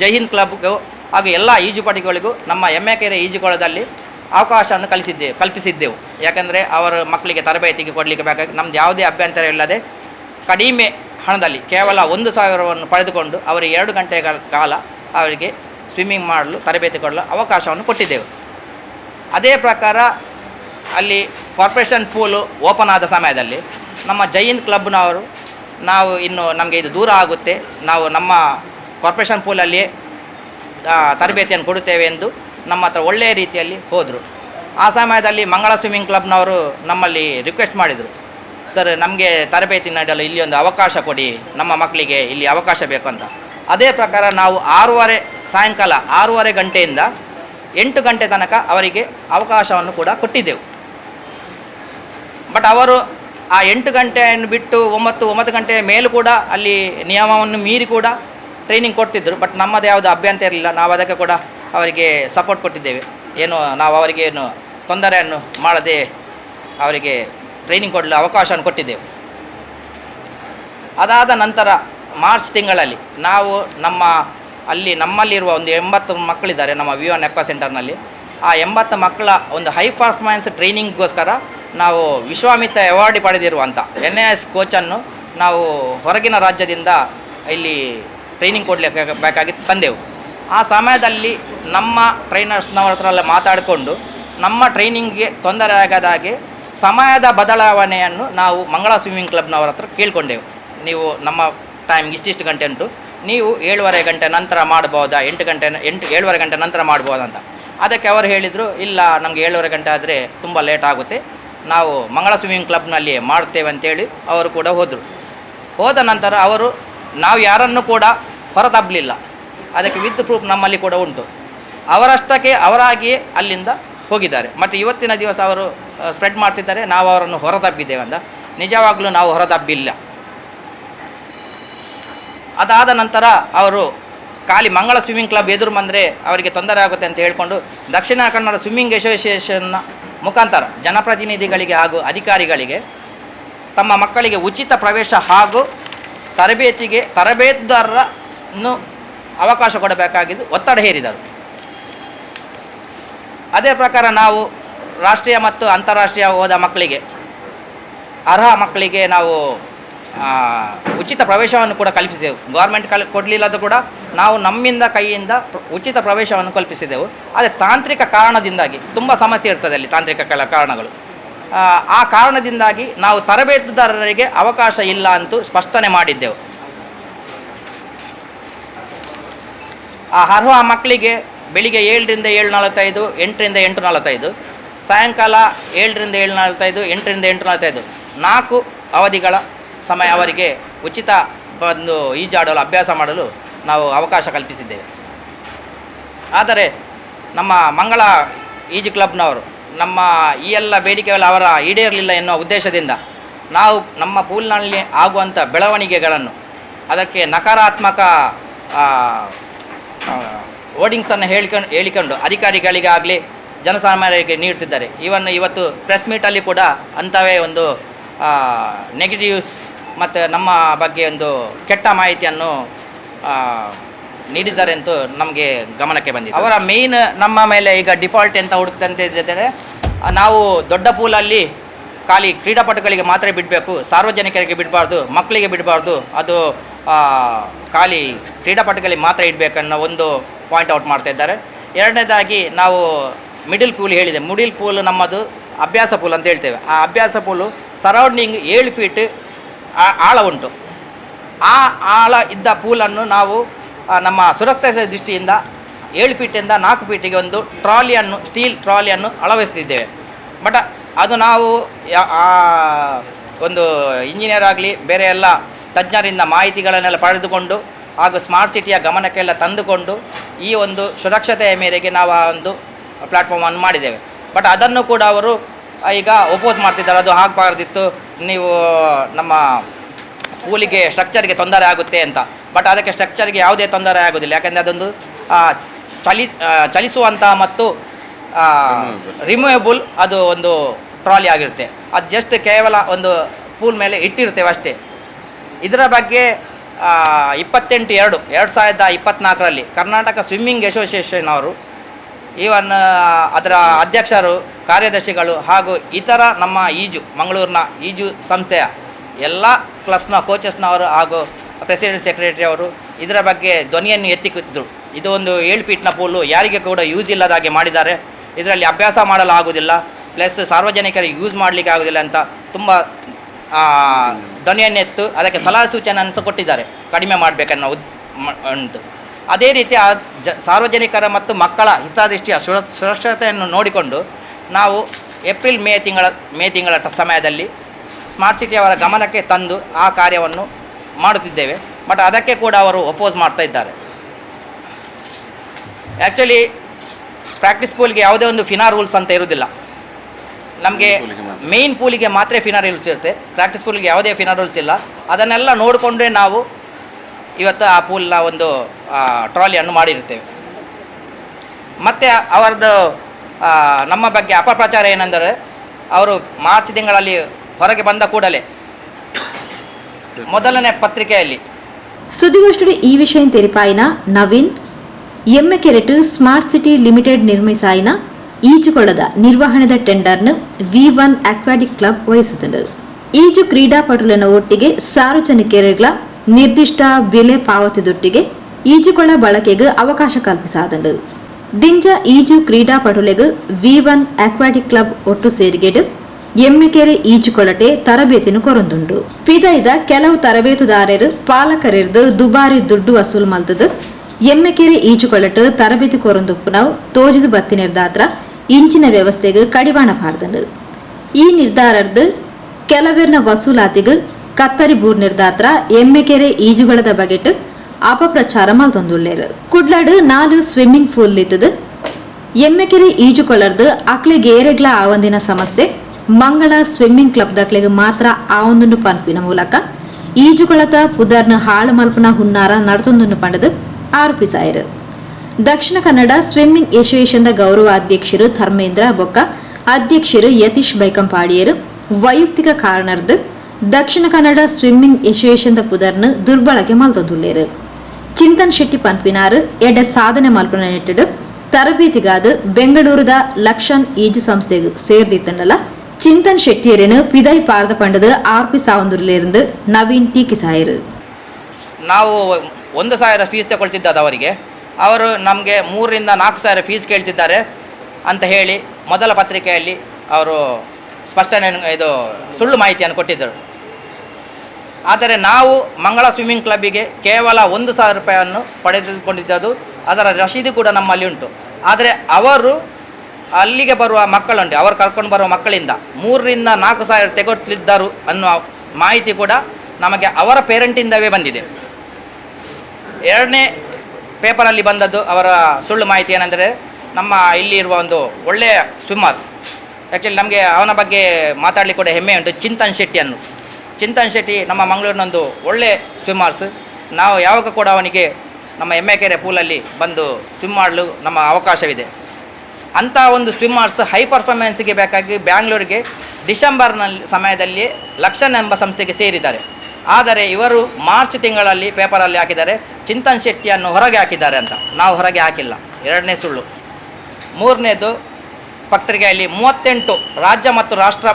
ಜೈಹಿಂದ್ ಕ್ಲಬ್ಗೂ ಹಾಗೂ ಎಲ್ಲ ಈಜುಪಟುಗಳಿಗೂ ನಮ್ಮ ಎಮ್ಮೆಕೆರೆ ಈಜುಕೊಳದಲ್ಲಿ ಅವಕಾಶವನ್ನು ಕಲಿಸಿದ್ದೇವೆ ಕಲ್ಪಿಸಿದ್ದೆವು. ಯಾಕಂದರೆ ಅವರ ಮಕ್ಕಳಿಗೆ ತರಬೇತಿಗೆ ಕೊಡಲಿಕ್ಕೆ ಬೇಕಾಗಿ ನಮ್ದು ಯಾವುದೇ ಅಭ್ಯಂತರ ಇಲ್ಲದೆ ಕಡಿಮೆ ಹಣದಲ್ಲಿ ಕೇವಲ ಒಂದು ಸಾವಿರವನ್ನು ಪಡೆದುಕೊಂಡು ಅವರಿಗೆ ಎರಡು ಗಂಟೆಗಳ ಕಾಲ ಅವರಿಗೆ ಸ್ವಿಮ್ಮಿಂಗ್ ಮಾಡಲು ತರಬೇತಿ ಕೊಡಲು ಅವಕಾಶವನ್ನು ಕೊಟ್ಟಿದ್ದೆವು. ಅದೇ ಪ್ರಕಾರ ಅಲ್ಲಿ ಕಾರ್ಪೊರೇಷನ್ ಪೂಲು ಓಪನ್ ಆದ ಸಮಯದಲ್ಲಿ ನಮ್ಮ ಜೈನ್ ಕ್ಲಬ್ನವರು ನಾವು ಇನ್ನು ನಮಗೆ ಇದು ದೂರ ಆಗುತ್ತೆ ನಾವು ನಮ್ಮ ಕಾರ್ಪೊರೇಷನ್ ಪೂಲಲ್ಲಿಯೇ ಆ, ತರಬೇತಿಯನ್ನು ಕೊಡುತ್ತೇವೆ ಎಂದು ನಮ್ಮ ಹತ್ರ ಒಳ್ಳೆಯ ರೀತಿಯಲ್ಲಿ ಹೋದರು. ಆ ಸಮಯದಲ್ಲಿ ಮಂಗಳ ಸ್ವಿಮ್ಮಿಂಗ್ ಕ್ಲಬ್ನವರು ನಮ್ಮಲ್ಲಿ ರಿಕ್ವೆಸ್ಟ್ ಮಾಡಿದರು. ಸರ್, ನಮಗೆ ತರಬೇತಿ ನೀಡಲು ಇಲ್ಲಿ ಒಂದು ಅವಕಾಶ ಕೊಡಿ. ನಮ್ಮ ಮಕ್ಕಳಿಗೆ ಇಲ್ಲಿ ಅವಕಾಶ ಬೇಕು ಅಂತ. ಅದೇ ಪ್ರಕಾರ ನಾವು ಆರೂವರೆ, ಸಾಯಂಕಾಲ ಆರೂವರೆ ಗಂಟೆಯಿಂದ ಎಂಟು ಗಂಟೆ ತನಕ ಅವರಿಗೆ ಅವಕಾಶವನ್ನು ಕೂಡ ಕೊಟ್ಟಿದ್ದೆವು. ಬಟ್ ಅವರು ಆ ಎಂಟು ಗಂಟೆಯನ್ನು ಬಿಟ್ಟು ಒಂಬತ್ತು ಒಂಬತ್ತು ಗಂಟೆಯ ಮೇಲೂ ಕೂಡ ಅಲ್ಲಿ ನಿಯಮವನ್ನು ಮೀರಿ ಕೂಡ ಟ್ರೈನಿಂಗ್ ಕೊಡ್ತಿದ್ದರು ಬಟ್ ನಮ್ಮದು ಯಾವುದು ಅಭ್ಯಂತರ ಇರಲಿಲ್ಲ ನಾವು ಅದಕ್ಕೆ ಕೂಡ ಅವರಿಗೆ ಸಪೋರ್ಟ್ ಕೊಟ್ಟಿದ್ದೇವೆ. ಏನು, ನಾವು ಅವರಿಗೆ ಏನು ತೊಂದರೆಯನ್ನು ಮಾಡದೆ ಅವರಿಗೆ ಟ್ರೈನಿಂಗ್ ಕೊಡಲು ಅವಕಾಶವನ್ನು ಕೊಟ್ಟಿದ್ದೆವು. ಅದಾದ ನಂತರ ಮಾರ್ಚ್ ತಿಂಗಳಲ್ಲಿ ನಾವು ನಮ್ಮ ಅಲ್ಲಿ ನಮ್ಮಲ್ಲಿರುವ ಒಂದು ಎಂಬತ್ತು ಮಕ್ಕಳಿದ್ದಾರೆ ನಮ್ಮ ವಿ ಒನ್ ಎಕ್ವಾ ಸೆಂಟರ್ನಲ್ಲಿ. ಆ ಎಂಬತ್ತು ಮಕ್ಕಳ ಒಂದು ಹೈ ಪರ್ಫಾರ್ಮೆನ್ಸ್ ಟ್ರೈನಿಂಗ್ಗೋಸ್ಕರ ನಾವು ವಿಶ್ವಾಮಿತ್ರ ಅವಾರ್ಡ್ ಪಡೆದಿರುವಂಥ ಎನ್ ಎ ಎಸ್ ಕೋಚನ್ನು ನಾವು ಹೊರಗಿನ ರಾಜ್ಯದಿಂದ ಇಲ್ಲಿ ಟ್ರೈನಿಂಗ್ ಕೊಡಲಿಕ್ಕೆ ಬೇಕಾಗಿ ತಂದೆವು. ಆ ಸಮಯದಲ್ಲಿ ನಮ್ಮ ಟ್ರೈನರ್ಸ್ನವ್ರ ಹತ್ರ ಎಲ್ಲ ಮಾತಾಡಿಕೊಂಡು ನಮ್ಮ ಟ್ರೈನಿಂಗ್ಗೆ ತೊಂದರೆ ಆಗದ ಹಾಗೆ ಸಮಯದ ಬದಲಾವಣೆಯನ್ನು ನಾವು ಮಂಗಳ ಸ್ವಿಮ್ಮಿಂಗ್ ಕ್ಲಬ್ನವರ ಹತ್ರ ಕೇಳ್ಕೊಂಡೆವು. ನೀವು ನಮ್ಮ ಟೈಮ್ ಇಷ್ಟಿಷ್ಟು ಗಂಟೆ ಉಂಟು. ನೀವು ಏಳುವರೆ ಗಂಟೆ ನಂತರ ಮಾಡ್ಬೋದಾ, ಎಂಟು ಗಂಟೆ ಎಂಟು, ಏಳುವರೆ ಗಂಟೆ ನಂತರ ಮಾಡ್ಬೋದಾ ಅಂತ. ಅದಕ್ಕೆ ಅವರು ಹೇಳಿದರು, ಇಲ್ಲ, ನಮಗೆ ಏಳುವರೆ ಗಂಟೆ ಆದರೆ ತುಂಬ ಲೇಟ್ ಆಗುತ್ತೆ. ನಾವು ಮಂಗಳ ಸ್ವಿಮ್ಮಿಂಗ್ ಕ್ಲಬ್ನಲ್ಲಿ ಮಾಡ್ತೇವೆ ಅಂತೇಳಿ ಅವರು ಕೂಡ ಹೋದರು. ಹೋದ ನಂತರ ಅವರು, ನಾವು ಯಾರನ್ನು ಕೂಡ ಹೊರತಬ್ಬಲಿಲ್ಲ ಅದಕ್ಕೆ ವಿತ್ ಪ್ರೂಫ್ ನಮ್ಮಲ್ಲಿ ಕೂಡ ಉಂಟು. ಅವರಷ್ಟಕ್ಕೆ ಅವರಾಗಿಯೇ ಅಲ್ಲಿಂದ ಹೋಗಿದ್ದಾರೆ. ಮತ್ತು ಇವತ್ತಿನ ದಿವಸ ಅವರು ಸ್ಪ್ರೆಡ್ ಮಾಡ್ತಿದ್ದಾರೆ. ನಾವು ಅವರನ್ನು ಹೊರದಬ್ಬಿದ್ದೇವೆ ಅಂತ ನಿಜವಾಗ್ಲೂ ನಾವು ಹೊರದಬ್ಬಿಲ್ಲ. ಅದಾದ ನಂತರ ಅವರು ಖಾಲಿ ಮಂಗಳ ಸ್ವಿಮ್ಮಿಂಗ್ ಕ್ಲಬ್ ಎದುರು ಬಂದರೆ ಅವರಿಗೆ ತೊಂದರೆ ಆಗುತ್ತೆ ಅಂತ ಹೇಳಿಕೊಂಡು ದಕ್ಷಿಣ ಕನ್ನಡ ಸ್ವಿಮ್ಮಿಂಗ್ ಅಸೋಸಿಯೇಷನ್ನ ಮುಖಾಂತರ ಜನಪ್ರತಿನಿಧಿಗಳಿಗೆ ಹಾಗೂ ಅಧಿಕಾರಿಗಳಿಗೆ ತಮ್ಮ ಮಕ್ಕಳಿಗೆ ಉಚಿತ ಪ್ರವೇಶ ಹಾಗೂ ತರಬೇತಿಗೆ ತರಬೇತುದಾರರನ್ನು ಅವಕಾಶ ಕೊಡಬೇಕಾಗಿದ್ದು ಒತ್ತಡ ಹೇರಿದರು. ಅದೇ ಪ್ರಕಾರ ನಾವು ರಾಷ್ಟ್ರೀಯ ಮತ್ತು ಅಂತಾರಾಷ್ಟ್ರೀಯ ಹೋದ ಮಕ್ಕಳಿಗೆ, ಅರ್ಹ ಮಕ್ಕಳಿಗೆ ನಾವು ಉಚಿತ ಪ್ರವೇಶವನ್ನು ಕೂಡ ಕಲ್ಪಿಸಿದೆವು. ಗೌರ್ಮೆಂಟ್ ಕಲ್ ಕೊಡಲಿಲ್ಲದ ಕೂಡ ನಾವು ನಮ್ಮಿಂದ ಕೈಯಿಂದ ಉಚಿತ ಪ್ರವೇಶವನ್ನು ಕಲ್ಪಿಸಿದೆವು. ಆದರೆ ತಾಂತ್ರಿಕ ಕಾರಣದಿಂದಾಗಿ, ತುಂಬ ಸಮಸ್ಯೆ ಇರ್ತದೆ ಅಲ್ಲಿ ತಾಂತ್ರಿಕ ಕೆಲ, ಕಾರಣಗಳು. ಆ ಕಾರಣದಿಂದಾಗಿ ನಾವು ತರಬೇತುದಾರರಿಗೆ ಅವಕಾಶ ಇಲ್ಲ ಅಂತೂ ಸ್ಪಷ್ಟನೆ ಮಾಡಿದ್ದೆವು. ಆ ಅರ್ಹ ಮಕ್ಕಳಿಗೆ ಬೆಳಿಗ್ಗೆ ಏಳರಿಂದ ಏಳು ನಲವತ್ತೈದು ಎಂಟರಿಂದ ಎಂಟು ನಲವತ್ತೈದು ಸಾಯಂಕಾಲ ಏಳರಿಂದ ಏಳು ನಲ್ವತ್ತೈದು ಎಂಟರಿಂದ ಎಂಟು ನಲ್ವತ್ತೈದು ನಾಲ್ಕು ಅವಧಿಗಳ ಸಮಯ ಅವರಿಗೆ ಉಚಿತ ಒಂದು ಈಜಾಡಲು ಅಭ್ಯಾಸ ಮಾಡಲು ನಾವು ಅವಕಾಶ ಕಲ್ಪಿಸಿದ್ದೇವೆ ಆದರೆ ನಮ್ಮ ಮಂಗಳ ಈಜು ಕ್ಲಬ್ನವರು ನಮ್ಮ ಈ ಎಲ್ಲ ಬೇಡಿಕೆಗಳು ಅವರ ಈಡೇರಲಿಲ್ಲ ಎನ್ನುವ ಉದ್ದೇಶದಿಂದ ನಾವು ನಮ್ಮ ಪೂಲ್ನಲ್ಲಿ ಆಗುವಂಥ ಬೆಳವಣಿಗೆಗಳನ್ನು ಅದಕ್ಕೆ ನಕಾರಾತ್ಮಕ ಓಡಿಂಗ್ಸನ್ನು ಹೇಳಿಕೊಂಡು ಹೇಳಿಕೊಂಡು ಅಧಿಕಾರಿಗಳಿಗಾಗಲಿ ಜನಸಾಮಾನ್ಯರಿಗೆ ನೀಡುತ್ತಿದ್ದಾರೆ. ಈವನ್ ಇವತ್ತು ಪ್ರೆಸ್ ಮೀಟಲ್ಲಿ ಕೂಡ ಅಂಥವೇ ಒಂದು ನೆಗೆಟಿವ್ಸ್ ಮತ್ತು ನಮ್ಮ ಬಗ್ಗೆ ಒಂದು ಕೆಟ್ಟ ಮಾಹಿತಿಯನ್ನು ನೀಡಿದ್ದಾರೆ ಅಂತೂ ನಮಗೆ ಗಮನಕ್ಕೆ ಬಂದಿದೆ. ಅವರ ಮೇಯ್ನ್ ನಮ್ಮ ಮೇಲೆ ಈಗ ಡಿಫಾಲ್ಟ್ ಅಂತ ಹುಡುಕ್ತಂತೆ ಇದ್ದರೆ, ನಾವು ದೊಡ್ಡ ಪೂಲಲ್ಲಿ ಖಾಲಿ ಕ್ರೀಡಾಪಟುಗಳಿಗೆ ಮಾತ್ರ ಬಿಡಬೇಕು, ಸಾರ್ವಜನಿಕರಿಗೆ ಬಿಡಬಾರ್ದು, ಮಕ್ಕಳಿಗೆ ಬಿಡಬಾರ್ದು, ಅದು ಖಾಲಿ ಕ್ರೀಡಾಪಟುಗಳಿಗೆ ಮಾತ್ರ ಇಡಬೇಕನ್ನೋ ಒಂದು ಪಾಯಿಂಟ್ ಔಟ್ ಮಾಡ್ತಾ ಇದ್ದಾರೆ. ಎರಡನೇದಾಗಿ ನಾವು ಮಿಡಿಲ್ ಪೂಲ್ ಹೇಳಿದೆ. ಮಿಡಿಲ್ ಪೂಲ್ ನಮ್ಮದು ಅಭ್ಯಾಸ ಪೂಲ್ ಅಂತ ಹೇಳ್ತೇವೆ. ಆ ಅಭ್ಯಾಸ ಪೂಲು ಸರೌಂಡಿಂಗ್ ಏಳು ಫೀಟ್ ಆಳ ಉಂಟು. ಆ ಆಳ ಇದ್ದ ಪೂಲನ್ನು ನಾವು ನಮ್ಮ ಸುರಕ್ಷತೆ ದೃಷ್ಟಿಯಿಂದ ಏಳು ಫೀಟಿಂದ ನಾಲ್ಕು ಫೀಟಿಗೆ ಒಂದು ಟ್ರಾಲಿಯನ್ನು ಸ್ಟೀಲ್ ಟ್ರಾಲಿಯನ್ನು ಅಳವಡಿಸ್ತಿದ್ದೇವೆ. ಬಟ್ ಅದು ನಾವು ಒಂದು ಇಂಜಿನಿಯರ್ ಆಗಲಿ, ಬೇರೆ ಎಲ್ಲ ತಜ್ಞರಿಂದ ಮಾಹಿತಿಗಳನ್ನೆಲ್ಲ ಪಡೆದುಕೊಂಡು ಹಾಗೂ ಸ್ಮಾರ್ಟ್ ಸಿಟಿಯ ಗಮನಕ್ಕೆಲ್ಲ ತಂದುಕೊಂಡು ಈ ಒಂದು ಸುರಕ್ಷತೆಯ ಮೇರೆಗೆ ನಾವು ಆ ಒಂದು ಪ್ಲ್ಯಾಟ್ಫಾರ್ಮನ್ನು ಮಾಡಿದ್ದೇವೆ. ಬಟ್ ಅದನ್ನು ಕೂಡ ಅವರು ಈಗ ಒಪೋಸ್ ಮಾಡ್ತಿದ್ದಾರೆ. ಅದು ಆಗಬಾರ್ದಿತ್ತು ನೀವು ನಮ್ಮ ಸ್ಕೂಲಿಗೆ ಸ್ಟ್ರಕ್ಚರ್ಗೆ ತೊಂದರೆ ಆಗುತ್ತೆ ಅಂತ. ಬಟ್ ಅದಕ್ಕೆ ಸ್ಟ್ರಕ್ಚರ್ಗೆ ಯಾವುದೇ ತೊಂದರೆ ಆಗೋದಿಲ್ಲ. ಯಾಕೆಂದರೆ ಅದೊಂದು ಚಲಿ ಚಲಿಸುವಂಥ ಮತ್ತು ರಿಮೂವೇಬಲ್ ಅದು ಒಂದು ಟ್ರಾಲಿ ಆಗಿರುತ್ತೆ. ಅದು ಜಸ್ಟ್ ಕೇವಲ ಒಂದು ಪೂಲ್ ಮೇಲೆ ಇಟ್ಟಿರ್ತೇವೆ ಅಷ್ಟೇ. ಇದರ ಬಗ್ಗೆ ಇಪ್ಪತ್ತೆಂಟು ಎರಡು ಎರಡು ಸಾವಿರದ ಇಪ್ಪತ್ತ್ನಾಲ್ಕರಲ್ಲಿ ಕರ್ನಾಟಕ ಸ್ವಿಮ್ಮಿಂಗ್ ಅಸೋಸಿಯೇಷನ್ ಅವರು ಈವನ್ ಅದರ ಅಧ್ಯಕ್ಷರು, ಕಾರ್ಯದರ್ಶಿಗಳು ಹಾಗೂ ಇತರ ನಮ್ಮ ಈಜು, ಮಂಗಳೂರಿನ ಈಜು ಸಂಸ್ಥೆಯ ಎಲ್ಲ ಕ್ಲಬ್ಸ್ನ ಕೋಚಸ್ನವರು ಹಾಗೂ ಪ್ರೆಸಿಡೆಂಟ್ ಸೆಕ್ರೆಟರಿ ಅವರು ಇದರ ಬಗ್ಗೆ ಧ್ವನಿಯನ್ನು ಎತ್ತಿಕ್ಕಿದ್ರು ಇದು ಒಂದು ಏಳು ಫೀಟ್ನ ಪೂಲು, ಯಾರಿಗೆ ಕೂಡ ಯೂಸ್ ಇಲ್ಲದ ಹಾಗೆ ಮಾಡಿದ್ದಾರೆ. ಇದರಲ್ಲಿ ಅಭ್ಯಾಸ ಮಾಡಲು ಆಗೋದಿಲ್ಲ ಪ್ಲಸ್ ಸಾರ್ವಜನಿಕರಿಗೆ ಯೂಸ್ ಮಾಡಲಿಕ್ಕೆ ಆಗೋದಿಲ್ಲ ಅಂತ ತುಂಬ ಧ್ವನಿಯನ್ನು ಧ್ವನಿಯನ್ನೆತ್ತು ಅದಕ್ಕೆ ಸಲಹಾ ಸೂಚನೆಯನ್ನು ಸಹ ಕೊಟ್ಟಿದ್ದಾರೆ. ಕಡಿಮೆ ಮಾಡಬೇಕನ್ನೋ ಉದ್ ಉಂಟು. ಅದೇ ರೀತಿ ಆ ಜ ಸಾರ್ವಜನಿಕರ ಮತ್ತು ಮಕ್ಕಳ ಹಿತದೃಷ್ಟಿಯ ಸುರ ಸುರಕ್ಷತೆಯನ್ನು ನೋಡಿಕೊಂಡು ನಾವು ಏಪ್ರಿಲ್ ಮೇ ತಿಂಗಳ ಮೇ ತಿಂಗಳ ಸಮಯದಲ್ಲಿ ಸ್ಮಾರ್ಟ್ ಸಿಟಿಯವರ ಗಮನಕ್ಕೆ ತಂದು ಆ ಕಾರ್ಯವನ್ನು ಮಾಡುತ್ತಿದ್ದೇವೆ. ಬಟ್ ಅದಕ್ಕೆ ಕೂಡ ಅವರು ಒಪೋಸ್ ಮಾಡ್ತಾ ಇದ್ದಾರೆ. ಆ್ಯಕ್ಚುಲಿ ಪ್ರಾಕ್ಟೀಸ್ ಪೂಲ್ಗೆ ಯಾವುದೇ ಒಂದು ಫಿನಾ ರೂಲ್ಸ್ ಅಂತ ಇರುವುದಿಲ್ಲ. ನಮಗೆ ಮೇಯ್ನ್ ಪೂಲಿಗೆ ಮಾತ್ರ ಫಿನಾ ರೂಲ್ಸ್ ಇರುತ್ತೆ. ಪ್ರಾಕ್ಟೀಸ್ ಪೂಲ್ಗೆ ಯಾವುದೇ ಫಿನಾ ರೂಲ್ಸ್ ಇಲ್ಲ. ಅದನ್ನೆಲ್ಲ ನೋಡಿಕೊಂಡೇ ನಾವು ಇವತ್ತು ಆ ಪೂಲ್ನ ಒಂದು ಟ್ರಾಲಿಯನ್ನು ಮಾಡಿರ್ತೇವೆ ಮತ್ತು ಅವರದ್ದು ನಮ್ಮ ಬಗ್ಗೆ ಅಪಪ್ರಚಾರ ಏನೆಂದರೆ, ಅವರು ಮಾರ್ಚ್ ತಿಂಗಳಲ್ಲಿ ಹೊರಗೆ ಬಂದ ಕೂಡಲೇ ಮೊದಲನೇ ಪತ್ರಿಕೆಯಲ್ಲಿ. ಸುದ್ದಿಗೋಷ್ಠಿ ಈ ವಿಷಯ ತೆರಿಪಾಯಿನ ನವೀನ್, ಎಮ್ಮೆ ಕೆರೆಟು ಸ್ಮಾರ್ಟ್ ಸಿಟಿ ಲಿಮಿಟೆಡ್ ನಿರ್ಮಿಸಾಯಿನ ಈಜುಕೊಳದ ನಿರ್ವಹಣೆದ ಟೆಂಡರ್ನ ವಿ ಒನ್ ಅಕ್ವಾಟಿಕ್ ಕ್ಲಬ್ ವಹಿಸಿದರು ಈಜು ಕ್ರೀಡಾಪಟುಲನ ಒಟ್ಟಿಗೆ ಸಾರ್ವಜನಿಕರುಗಳ ನಿರ್ದಿಷ್ಟ ಬೆಲೆ ಪಾವತಿದೊಟ್ಟಿಗೆ ಈಜುಕೊಳ ಬಳಕೆಗೆ ಅವಕಾಶ ಕಲ್ಪಿಸಾದಂಡು ದಿಂಜ ಈಜು ಕ್ರೀಡಾಪಟುಲೆಗ್ ವಿ ಒನ್ ಅಕ್ವಾಟಿಕ್ ಕ್ಲಬ್ ಒಟ್ಟು ಸೇರಿಗೆಡು ಎಮ್ಮೆಕೆರೆ ಈಜುಕೊಳಟೆ ತರಬೇತಿನ ಕೊರೊಂದುಂಡು. ಪಿದೈದ ಕೆಲವು ತರಬೇತುದಾರರು ಪಾಲಕರಿರ್ದು ದುಬಾರಿ ದುಡ್ಡು ವಸೂಲು ಮಲ್ತದು ಎಮ್ಮೆಕೆರೆ ಈಜುಕೊಳಟು ತರಬೇತಿ ಕೊರೊಂದುಪ್ಪುನವು ತೋಜಿದು ಬತ್ತಿನಿರ್ದಾತ್ರ ಇಂಚಿನ ವ್ಯವಸ್ಥೆಗೆ ಕಡಿವಾಣ ಪಾಡ್ದಂಡು ಈ ನಿರ್ಧಾರದ್ದು ಕೆಲವೆರ್ನ ವಸೂಲಾತಿಗೆ ಕತ್ತರಿ ಬೂರ್ ನಿರ್ದಾತ್ರ ಎಮ್ಮೆಕೆರೆ ಈಜುಗಳದ ಬಗೆಟ್ ಅಪಪ್ರಚಾರ ಮಲ್ತೊಂದುಳ್ಳೇರು ಕುಡ್ಲಾಡು ನಾಲು ಸ್ವಿಮ್ಮಿಂಗ್ ಪೂಲ್ ಇದ್ದದು ಎಮ್ಮೆಕೆರೆ ಈಜುಕೊಳರ್ದು ಅಕ್ಲೆಗೆ ಏರೆಗ್ಲ ಆವಂದಿನ ಸಮಸ್ಯೆ. ಮಂಗಳ ಸ್ವಿಮ್ಮಿಂಗ್ ಕ್ಲಬ್ ದಕ್ಲೆಗೆ ಮಾತ್ರ ಆವೊಂದುಂಡು ಪನ್ಪಿನ ಮೂಲಕ. ಈಜುಕೊಳತ ಪುದರ್ನ ಹಾಳು ಮಲ್ಪನ ಹುನ್ನಾರ ನಡತೊಂದುಂಡು ಪಂಡದು ಆರೋಪಿಸಾಯರು. ದಕ್ಷಿಣ ಕನ್ನಡ ಸ್ವಿಮ್ಮಿಂಗ್ ಅಸೋಸಿಯೇಷನ್ದ ಗೌರವ ಅಧ್ಯಕ್ಷರು ಧರ್ಮೇಂದ್ರ ಬೊಕ್ಕ, ಅಧ್ಯಕ್ಷರು ಯತೀಶ್ ಬೈಕಂಪಾಡಿಯರು, ವೈಯಕ್ತಿಕ ಕಾರಣರ್ದು ದಕ್ಷಿಣ ಕನ್ನಡ ಸ್ವಿಮ್ಮಿಂಗ್ ಅಸೋಸಿಯೇಷನ್ದ ಪುದರ್ನ ದುರ್ಬಳಕೆ മൽത്തതുല്ലേര് ಚಿಂತನ್ ಶೆಟ್ಟಿ ಪಂತ್ವಿನಾರು ಎಡ ಸಾಧನೆ ಮಲ್ಪನ ನೆಟ್ಟಡು, ತರಬೇತಿಗಾದ ಬೆಂಗಳೂರದ ಲಕ್ಷನ್ ಈಜು ಸಂಸ್ಥೆಗೆ ಸೇರ್ದಿತ್ತನಲ್ಲ ಚಿಂತನ್ ಶೆಟ್ಟಿಯರೇನು ಪಿದೈ ಪಾರ್ದ ಪಂಡದ ಆರ್ ಪಿ ಸಾವಿರಲಿருந்து ನವೀನ್ ಟೀಕಿಸಾಯರು ನಾವು ಒಂದು ಸಾವಿರ ಫೀಸ್ ತಗೊಳ್ತಿದ್ದದ ಅವರಿಗೆ. ಅವರು ನಮಗೆ ಮೂರರಿಂದ ನಾಲ್ಕು ಸಾವಿರ ಫೀಸ್ ಕೇಳ್ತಿದ್ದಾರೆ ಅಂತ ಹೇಳಿ ಮೊದಲ ಪತ್ರಿಕೆಯಲ್ಲಿ ಅವರು ಸ್ಪಷ್ಟನೆ ಇದು ಸುಳ್ಳು ಮಾಹಿತಿಯನ್ನು ಕೊಟ್ಟಿದ್ದರು. ಆದರೆ ನಾವು ಮಂಗಳ ಸ್ವಿಮ್ಮಿಂಗ್ ಕ್ಲಬ್ಬಿಗೆ ಕೇವಲ ಒಂದು ಸಾವಿರ ರೂಪಾಯಿಯನ್ನು ಪಡೆದುಕೊಂಡಿದ್ದದು ಅದರ ರಶೀದಿ ಕೂಡ ನಮ್ಮಲ್ಲಿ ಉಂಟು. ಆದರೆ ಅವರು ಅಲ್ಲಿಗೆ ಬರುವ ಮಕ್ಕಳುಂಟು, ಅವರು ಕರ್ಕೊಂಡು ಬರುವ ಮಕ್ಕಳಿಂದ. ಮೂರರಿಂದ ನಾಲ್ಕು ಸಾವಿರ ತೆಗೊಳ್ತಿದ್ದರು ಅನ್ನುವ ಮಾಹಿತಿ ಕೂಡ ನಮಗೆ ಅವರ ಪೇರೆಂಟಿಂದವೇ ಬಂದಿದೆ. ಎರಡನೇ ಪೇಪರಲ್ಲಿ ಬಂದದ್ದು ಅವರ ಸುಳ್ಳು ಮಾಹಿತಿ ಏನೆಂದರೆ, ನಮ್ಮ ಇಲ್ಲಿ ಇರುವ ಒಂದು ಒಳ್ಳೆಯ ಸ್ವಿಮ್ಮರ್ ಆ್ಯಕ್ಚುಲಿ ನಮಗೆ ಅವನ ಬಗ್ಗೆ ಮಾತಾಡಲಿಕ್ಕೆ ಕೂಡ ಹೆಮ್ಮೆ ಉಂಟು, ಚಿಂತನ್ ಶೆಟ್ಟಿಯನ್ನು. ಚಿಂತನ್ ಶೆಟ್ಟಿ ನಮ್ಮ ಮಂಗಳೂರಿನೊಂದು ಒಳ್ಳೆ ಸ್ವಿಮ್ಮರ್ಸ್ ನಾವು ಯಾವಾಗ ಕೂಡ ಅವನಿಗೆ ನಮ್ಮ ಎಮ್ಮೆ ಕೆರೆ ಪೂಲಲ್ಲಿ ಬಂದು ಸ್ವಿಮ್ ಮಾಡಲು ನಮ್ಮ ಅವಕಾಶವಿದೆ. ಅಂಥ ಒಂದು ಸ್ವಿಮ್ಮರ್ಸ್ ಹೈ ಪರ್ಫಾರ್ಮೆನ್ಸ್ಗೆ ಬೇಕಾಗಿ ಬ್ಯಾಂಗ್ಳೂರಿಗೆ ಡಿಸೆಂಬರ್ನಲ್ಲಿ ಸಮಯದಲ್ಲಿ ಲಕ್ಷನ್ ಎಂಬ ಸಂಸ್ಥೆಗೆ ಸೇರಿದ್ದಾರೆ. ಆದರೆ ಇವರು ಮಾರ್ಚ್ ತಿಂಗಳಲ್ಲಿ ಪೇಪರಲ್ಲಿ ಹಾಕಿದ್ದಾರೆ. ಚಿಂತನ್ ಶೆಟ್ಟಿಯನ್ನು ಹೊರಗೆ ಹಾಕಿದ್ದಾರೆ ಅಂತ. ನಾವು ಹೊರಗೆ ಹಾಕಿಲ್ಲ. ಎರಡನೇ ಸುಳ್ಳು. ಮೂರನೇದು ಪತ್ರಿಕೆಯಲ್ಲಿ ಮೂವತ್ತೆಂಟು ರಾಜ್ಯ ಮತ್ತು ರಾಷ್ಟ್ರ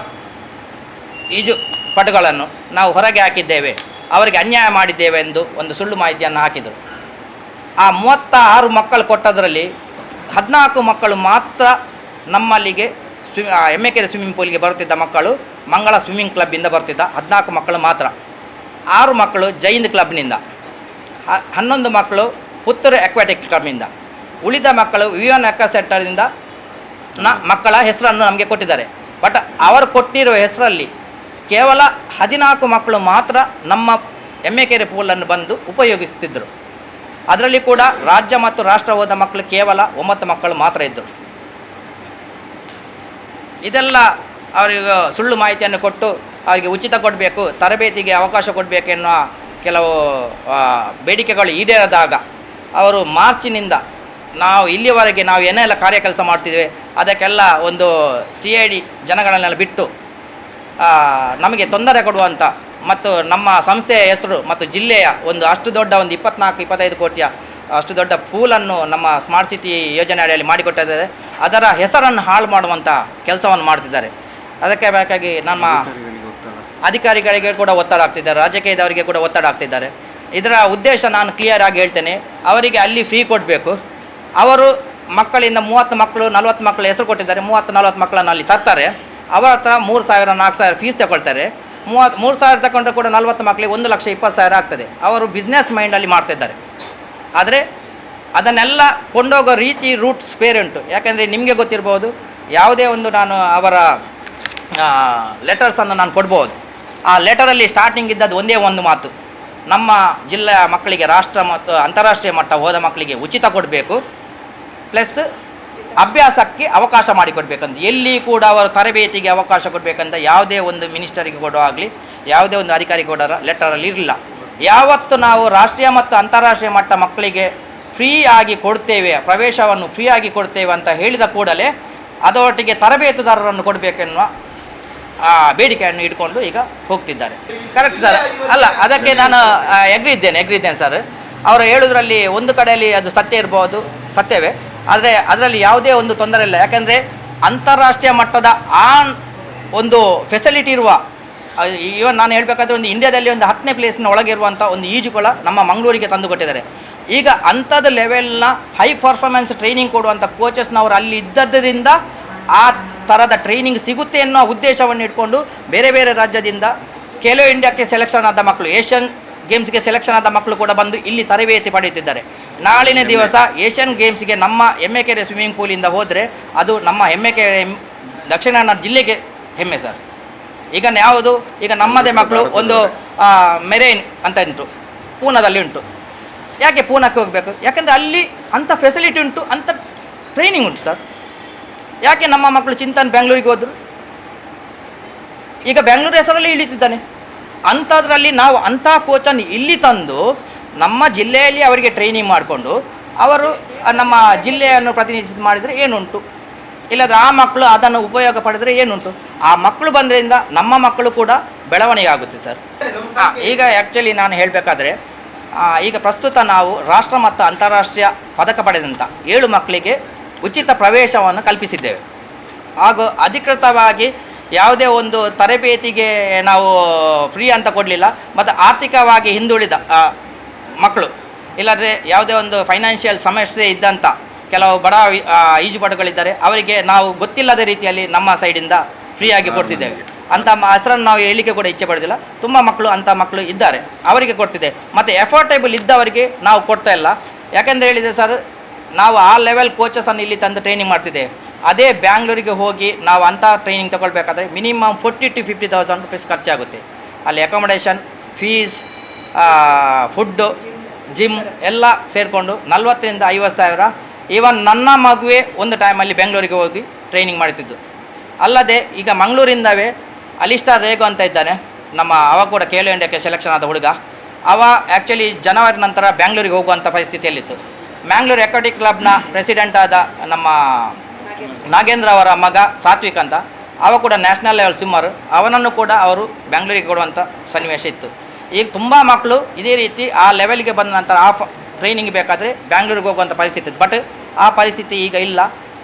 ಈಜು ಪಟುಗಳನ್ನು ನಾವು ಹೊರಗೆ ಹಾಕಿದ್ದೇವೆ, ಅವರಿಗೆ ಅನ್ಯಾಯ ಮಾಡಿದ್ದೇವೆ ಎಂದು ಒಂದು ಸುಳ್ಳು ಮಾಹಿತಿಯನ್ನು ಹಾಕಿದರು. ಆ ಮೂವತ್ತ ಆರು ಮಕ್ಕಳು ಕೊಟ್ಟದರಲ್ಲಿ ಹದಿನಾಲ್ಕು ಮಕ್ಕಳು ಮಾತ್ರ ನಮ್ಮಲ್ಲಿಗೆ ಸ್ವಿಮ್ ಎಮ್ಮೆಕೆರೆ ಸ್ವಿಮ್ಮಿಂಗ್ ಪೂಲ್ಗೆ ಬರುತ್ತಿದ್ದ ಮಕ್ಕಳು ಮಂಗಳ ಸ್ವಿಮ್ಮಿಂಗ್ ಕ್ಲಬ್ಬಿಂದ ಬರ್ತಿದ್ದ ಹದಿನಾಲ್ಕು ಮಕ್ಕಳು ಮಾತ್ರ. ಆರು ಮಕ್ಕಳು ಜೈನ್ ಕ್ಲಬ್ನಿಂದ ಹನ್ನೊಂದು ಮಕ್ಕಳು ಪುತ್ತೂರು ಅಕ್ವಾಟಿಕ್ ಕ್ಲಬ್ನಿಂದ ಉಳಿದ ಮಕ್ಕಳು ವಿವನ್ ಅಕ್ವಾ ಸೆಂಟರ್ನಿಂದ ನ ಮಕ್ಕಳ ಹೆಸರನ್ನು ನಮಗೆ ಕೊಟ್ಟಿದ್ದಾರೆ. ಬಟ್ ಅವರು ಕೊಟ್ಟಿರುವ ಹೆಸರಲ್ಲಿ ಕೇವಲ ಹದಿನಾಲ್ಕು ಮಕ್ಕಳು ಮಾತ್ರ ನಮ್ಮ ಎಮ್ಮೆಕೆರೆ ಪೂಲನ್ನು ಬಂದು ಉಪಯೋಗಿಸುತ್ತಿದ್ದರು ಅದರಲ್ಲಿ ಕೂಡ ರಾಜ್ಯ ಮತ್ತು ರಾಷ್ಟ್ರ ಹೋದ ಮಕ್ಕಳು ಕೇವಲ ಒಂಬತ್ತು ಮಕ್ಕಳು ಮಾತ್ರ ಇದ್ದರು ಇದೆಲ್ಲ ಅವರಿಗೆ ಸುಳ್ಳು ಮಾಹಿತಿಯನ್ನು ಕೊಟ್ಟು ಅವರಿಗೆ ಉಚಿತ ಕೊಡಬೇಕು, ತರಬೇತಿಗೆ ಅವಕಾಶ ಕೊಡಬೇಕು ಎನ್ನುವ ಕೆಲವು ಬೇಡಿಕೆಗಳು ಈಡೇರದಾಗ ಅವರು ಮಾರ್ಚಿನಿಂದ ನಾವು ಇಲ್ಲಿವರೆಗೆ ನಾವು ಏನೆಲ್ಲ ಕಾರ್ಯ ಕೆಲಸ ಮಾಡ್ತಿದ್ದೇವೆ, ಅದಕ್ಕೆಲ್ಲ ಒಂದು ಸಿ ಐ ಡಿ ಜನಗಳನ್ನೆಲ್ಲ ಬಿಟ್ಟು ನಮಗೆ ತೊಂದರೆ ಕೊಡುವಂಥ ಮತ್ತು ನಮ್ಮ ಸಂಸ್ಥೆಯ ಹೆಸರು ಮತ್ತು ಜಿಲ್ಲೆಯ ಒಂದು ಅಷ್ಟು ದೊಡ್ಡ ಒಂದು ಇಪ್ಪತ್ನಾಲ್ಕು ಇಪ್ಪತ್ತೈದು ಕೋಟಿಯ ಅಷ್ಟು ದೊಡ್ಡ ಪೂಲನ್ನು ನಮ್ಮ ಸ್ಮಾರ್ಟ್ ಸಿಟಿ ಯೋಜನೆ ಅಡಿಯಲ್ಲಿ ಮಾಡಿಕೊಟ್ಟಿದ್ದಾರೆ. ಅದರ ಹೆಸರನ್ನು ಹಾಳು ಮಾಡುವಂಥ ಕೆಲಸವನ್ನು ಮಾಡ್ತಿದ್ದಾರೆ ಅದಕ್ಕೆ ಬೇಕಾಗಿ ನಮ್ಮ ಅಧಿಕಾರಿಗಳಿಗೆ ಕೂಡ ಒತ್ತಡ ಆಗ್ತಿದ್ದಾರೆ ರಾಜಕೀಯದವರಿಗೆ ಕೂಡ ಒತ್ತಡ ಆಗ್ತಿದ್ದಾರೆ. ಇದರ ಉದ್ದೇಶ ನಾನು ಕ್ಲಿಯರ್ ಆಗಿ ಹೇಳ್ತೇನೆ. ಅವರಿಗೆ ಅಲ್ಲಿ ಫ್ರೀ ಕೊಡಬೇಕು. ಅವರು ಮಕ್ಕಳಿಂದ ಮೂವತ್ತು ಮಕ್ಕಳು ನಲ್ವತ್ತು ಮಕ್ಕಳು ಹೆಸರು ಕೊಟ್ಟಿದ್ದಾರೆ. ಮೂವತ್ತು ನಲ್ವತ್ತು ಮಕ್ಕಳನ್ನು ಅಲ್ಲಿ ತರ್ತಾರೆ. ಅವರ ಹತ್ರ ಮೂರು ಸಾವಿರ, ನಾಲ್ಕು ಸಾವಿರ ಫೀಸ್ ತಗೊಳ್ತಾರೆ. ಮೂವತ್ತು ಮೂರು ಸಾವಿರ ತಗೊಂಡ್ರೆ ಕೂಡ ನಲ್ವತ್ತು ಮಕ್ಕಳಿಗೆ ಒಂದು ಲಕ್ಷ ಇಪ್ಪತ್ತು ಸಾವಿರ ಆಗ್ತದೆ. ಅವರು ಬಿಸ್ನೆಸ್ ಮೈಂಡಲ್ಲಿ ಮಾಡ್ತಿದ್ದಾರೆ. ಆದರೆ ಅದನ್ನೆಲ್ಲ ಕೊಂಡೋಗೋ ರೀತಿ ರೂಟ್ಸ್ ಬೇರೆ ಉಂಟು. ಯಾಕೆಂದರೆ ನಿಮಗೆ ಗೊತ್ತಿರ್ಬೋದು, ಯಾವುದೇ ಒಂದು ನಾನು ಅವರ ಲೆಟರ್ಸನ್ನು ನಾನು ಕೊಡ್ಬೋದು. ಆ ಲೆಟರಲ್ಲಿ ಸ್ಟಾರ್ಟಿಂಗ್ ಇದ್ದದ್ದು ಒಂದೇ ಒಂದು ಮಾತು. ನಮ್ಮ ಜಿಲ್ಲೆಯ ಮಕ್ಕಳಿಗೆ ರಾಷ್ಟ್ರ ಮತ್ತು ಅಂತಾರಾಷ್ಟ್ರೀಯ ಮಟ್ಟ ಹೋದ ಮಕ್ಕಳಿಗೆ ಉಚಿತ ಕೊಡಬೇಕು. ಪ್ಲಸ್ ಅಭ್ಯಾಸಕ್ಕೆ ಅವಕಾಶ ಮಾಡಿಕೊಡ್ಬೇಕಂತ. ಎಲ್ಲಿ ಕೂಡ ಅವರು ತರಬೇತಿಗೆ ಅವಕಾಶ ಕೊಡಬೇಕಂತ ಯಾವುದೇ ಒಂದು ಮಿನಿಸ್ಟರಿಗೆ ಕೊಡೋ ಆಗಲಿ, ಯಾವುದೇ ಒಂದು ಅಧಿಕಾರಿ ಕೊಡೋರ ಲೆಟರಲ್ಲಿ ಇರಲಿಲ್ಲ. ಯಾವತ್ತು ನಾವು ರಾಷ್ಟ್ರೀಯ ಮತ್ತು ಅಂತಾರಾಷ್ಟ್ರೀಯ ಮಟ್ಟ ಮಕ್ಕಳಿಗೆ ಫ್ರೀ ಆಗಿ ಕೊಡ್ತೇವೆ, ಪ್ರವೇಶವನ್ನು ಫ್ರೀ ಆಗಿ ಕೊಡ್ತೇವೆ ಅಂತ ಹೇಳಿದ ಕೂಡಲೇ ಅದರೊಟ್ಟಿಗೆ ತರಬೇತುದಾರರನ್ನು ಕೊಡಬೇಕೆನ್ನುವ ಬೇಡಿಕೆಯನ್ನು ಇಟ್ಕೊಂಡು ಈಗ ಹೋಗ್ತಿದ್ದಾರೆ. ಕರೆಕ್ಟ್ ಸರ್ ಅಲ್ಲ, ಅದಕ್ಕೆ ನಾನು ಎಗ್ರಿ ಇದ್ದೇನೆ ಎಗ್ರಿ ಇದ್ದೇನೆ ಸರ್ ಅವರು ಹೇಳೋದ್ರಲ್ಲಿ ಒಂದು ಕಡೆಯಲ್ಲಿ ಅದು ಸತ್ಯ ಇರ್ಬೋದು, ಸತ್ಯವೇ. ಆದರೆ ಅದರಲ್ಲಿ ಯಾವುದೇ ಒಂದು ತೊಂದರೆ ಇಲ್ಲ. ಯಾಕಂದರೆ ಅಂತಾರಾಷ್ಟ್ರೀಯ ಮಟ್ಟದ ಆ ಒಂದು ಫೆಸಿಲಿಟಿ ಇರುವ ಈವನ್ ನಾನು ಹೇಳಬೇಕಾದ್ರೆ ಒಂದು ಇಂಡಿಯಾದಲ್ಲಿ ಒಂದು ಹತ್ತನೇ ಪ್ಲೇಸ್ನ ಒಳಗಿರುವಂಥ ಒಂದು ಈಜುಕೊಳ ನಮ್ಮ ಮಂಗಳೂರಿಗೆ ತಂದು ಕೊಟ್ಟಿದ್ದಾರೆ. ಈಗ ಅಂಥದ್ದು ಲೆವೆಲ್ನ ಹೈ ಪರ್ಫಾರ್ಮೆನ್ಸ್ ಟ್ರೈನಿಂಗ್ ಕೊಡುವಂಥ ಕೋಚಸ್ನವರು ಅಲ್ಲಿ ಇದ್ದದ್ದರಿಂದ ಆ ಥರದ ಟ್ರೈನಿಂಗ್ ಸಿಗುತ್ತೆ ಅನ್ನೋ ಉದ್ದೇಶವನ್ನು ಇಟ್ಕೊಂಡು ಬೇರೆ ಬೇರೆ ರಾಜ್ಯದಿಂದ ಖೇಲೋ ಇಂಡಿಯಾಕ್ಕೆ ಸೆಲೆಕ್ಷನ್ ಆದ ಮಕ್ಕಳು ಏಷ್ಯನ್ ಗೇಮ್ಸ್ಗೆ ಸೆಲೆಕ್ಷನ್ ಆದ ಮಕ್ಕಳು ಕೂಡ ಬಂದು ಇಲ್ಲಿ ತರಬೇತಿ ಪಡೆಯುತ್ತಿದ್ದಾರೆ. ನಾಳಿನ ದಿವಸ ಏಷ್ಯನ್ ಗೇಮ್ಸ್ಗೆ ನಮ್ಮ ಎಮ್ಮೆಕೆರೆ ಸ್ವಿಮ್ಮಿಂಗ್ ಪೂಲಿಂದ ಹೋದರೆ ಅದು ನಮ್ಮ ಎಮ್ಮೆಕೆರೆ ದಕ್ಷಿಣ ಕನ್ನಡ ಜಿಲ್ಲೆಗೆ ಹೆಮ್ಮೆ ಸರ್. ಈಗ ಯಾವುದು? ಈಗ ನಮ್ಮದೇ ಮಕ್ಕಳು ಒಂದು ಮೆರೈನ್ ಅಂತ ಉಂಟು. ಪೂನಾದಲ್ಲಿ ಉಂಟು. ಯಾಕೆ ಪೂನಾಕ್ಕೆ ಹೋಗಬೇಕು? ಯಾಕೆಂದರೆ ಅಲ್ಲಿ ಅಂಥ ಫೆಸಿಲಿಟಿ ಉಂಟು ಅಂಥ ಟ್ರೈನಿಂಗ್ ಉಂಟು ಸರ್. ಯಾಕೆ ನಮ್ಮ ಮಕ್ಕಳು ಚಿಂತನ್ ಬೆಂಗಳೂರಿಗೆ ಹೋದರು? ಈಗ ಬೆಂಗಳೂರು ಹೆಸರಲ್ಲಿ ಇಳಿತಿದ್ದಾನೆ. ಅಂಥದ್ರಲ್ಲಿ ನಾವು ಅಂಥ ಕೋಚನ್ನು ಇಲ್ಲಿ ತಂದು ನಮ್ಮ ಜಿಲ್ಲೆಯಲ್ಲಿ ಅವರಿಗೆ ಟ್ರೈನಿಂಗ್ ಮಾಡಿಕೊಂಡು ಅವರು ನಮ್ಮ ಜಿಲ್ಲೆಯನ್ನು ಪ್ರತಿನಿಧಿಸಿ ಮಾಡಿದರೆ ಏನುಂಟು? ಇಲ್ಲದ್ರೆ ಆ ಮಕ್ಕಳು ಅದನ್ನು ಉಪಯೋಗ ಪಡೆದರೆ ಏನುಂಟು? ಆ ಮಕ್ಕಳು ಬಂದ್ರಿಂದ ನಮ್ಮ ಮಕ್ಕಳು ಕೂಡ ಬೆಳವಣಿಗೆ ಆಗುತ್ತೆ ಸರ್ ಈಗ ಆ್ಯಕ್ಚುಲಿ ನಾನು ಹೇಳಬೇಕಾದ್ರೆ ಈಗ ಪ್ರಸ್ತುತ ನಾವು ರಾಷ್ಟ್ರ ಮತ್ತು ಅಂತಾರಾಷ್ಟ್ರೀಯ ಪದಕ ಪಡೆದಂಥ ಏಳು ಮಕ್ಕಳಿಗೆ ಉಚಿತ ಪ್ರವೇಶವನ್ನು ಕಲ್ಪಿಸಿದ್ದೇವೆ. ಹಾಗೂ ಅಧಿಕೃತವಾಗಿ ಯಾವುದೇ ಒಂದು ತರಬೇತಿಗೆ ನಾವು ಫ್ರೀ ಅಂತ ಕೊಡಲಿಲ್ಲ ಮತ್ತು ಆರ್ಥಿಕವಾಗಿ ಹಿಂದುಳಿದ ಮಕ್ಕಳು. ಇಲ್ಲಾಂದರೆ ಯಾವುದೇ ಒಂದು ಫೈನಾನ್ಷಿಯಲ್ ಸಮಸ್ಯೆ ಇದ್ದಂಥ ಕೆಲವು ಬಡ ಈಜುಪಟುಗಳಿದ್ದಾರೆ ಅವರಿಗೆ ನಾವು ಗೊತ್ತಿಲ್ಲದ ರೀತಿಯಲ್ಲಿ ನಮ್ಮ ಸೈಡಿಂದ ಫ್ರೀಯಾಗಿ ಕೊಡ್ತಿದ್ದೇವೆ. ಅಂಥ ಹೆಸರನ್ನು ನಾವು ಹೇಳಲಿಕ್ಕೆ ಕೂಡ ಇಚ್ಛೆ ಪಡೋದಿಲ್ಲ. ತುಂಬ ಮಕ್ಕಳು ಅಂಥ ಮಕ್ಕಳು ಇದ್ದಾರೆ ಅವರಿಗೆ ಕೊಡ್ತಿದೆ ಮತ್ತು ಎಫೋರ್ಟೇಬಲ್ ಇದ್ದವರಿಗೆ ನಾವು ಕೊಡ್ತಾ ಇಲ್ಲ. ಯಾಕೆಂದರೆ ಹೇಳಿದರೆ ಸರ್ ನಾವು ಆ ಲೆವೆಲ್ ಕೋಚಸನ್ನು ಇಲ್ಲಿ ತಂದು ಟ್ರೈನಿಂಗ್ ಮಾಡ್ತಿದ್ದೇವೆ. ಅದೇ ಬ್ಯಾಂಗ್ಳೂರಿಗೆ ಹೋಗಿ ನಾವು ಅಂಥ training ತೊಗೊಳ್ಬೇಕಾದ್ರೆ minimum forty to fifty thousand rupees ಖರ್ಚಾಗುತ್ತೆ. ಅಲ್ಲಿ ಅಕೊಮಡೇಷನ್ ಫೀಸ್ ಫುಡ್ಡು ಜಿಮ್ ಎಲ್ಲ ಸೇರಿಕೊಂಡು ನಲ್ವತ್ತರಿಂದ ಐವತ್ತು ಸಾವಿರ. ಈವನ್ ನನ್ನ ಮಗುವೆ ಒಂದು ಟೈಮಲ್ಲಿ ಬೆಂಗಳೂರಿಗೆ ಹೋಗಿ ಟ್ರೈನಿಂಗ್ ಮಾಡ್ತಿದ್ದು. ಅಲ್ಲದೆ ಈಗ ಮಂಗಳೂರಿಂದವೇ ಅಲಿಸ್ಟಾರ್ ರೇಗು ಅಂತ ಇದ್ದಾನೆ. ನಮ್ಮ ಅವ ಕೂಡ ಖೇಲೋ ಇಂಡಿಯಾಕ್ಕೆ ಸೆಲೆಕ್ಷನ್ ಆದ ಹುಡುಗ. ಅವ ಆ್ಯಕ್ಚುಲಿ ಜನವರಿ ನಂತರ ಬ್ಯಾಂಗ್ಳೂರಿಗೆ ಹೋಗುವಂಥ ಪರಿಸ್ಥಿತಿಯಲ್ಲಿತ್ತು. ಮ್ಯಾಂಗ್ಳೂರು ಎಕ್ವಾಟಿಕ್ ಕ್ಲಬ್ನ ಪ್ರೆಸಿಡೆಂಟ್ ಆದ ನಮ್ಮ ನಾಗೇಂದ್ರ ಅವರ ಮಗ ಸಾತ್ವಿಕ್ ಅಂತ. ಅವ ಕೂಡ ನ್ಯಾಷನಲ್ ಲೆವೆಲ್ ಸ್ವಿಮ್ಮರ್ ಅವನನ್ನು ಕೂಡ ಅವರು ಬೆಂಗಳೂರಿಗೆ ಕೊಡುವಂಥ ಸನ್ನಿವೇಶ ಇತ್ತು. ಈಗ ತುಂಬ ಮಕ್ಕಳು ಇದೇ ರೀತಿ ಆ ಲೆವೆಲ್ಗೆ ಬಂದ ನಂತರ ಆ ಟ್ರೈನಿಂಗ್ ಬೇಕಾದರೆ ಬ್ಯಾಂಗ್ಳೂರಿಗೆ ಹೋಗುವಂಥ ಪರಿಸ್ಥಿತಿ ಇತ್ತು. ಬಟ್ ಆ ಪರಿಸ್ಥಿತಿ ಈಗ ಇಲ್ಲ.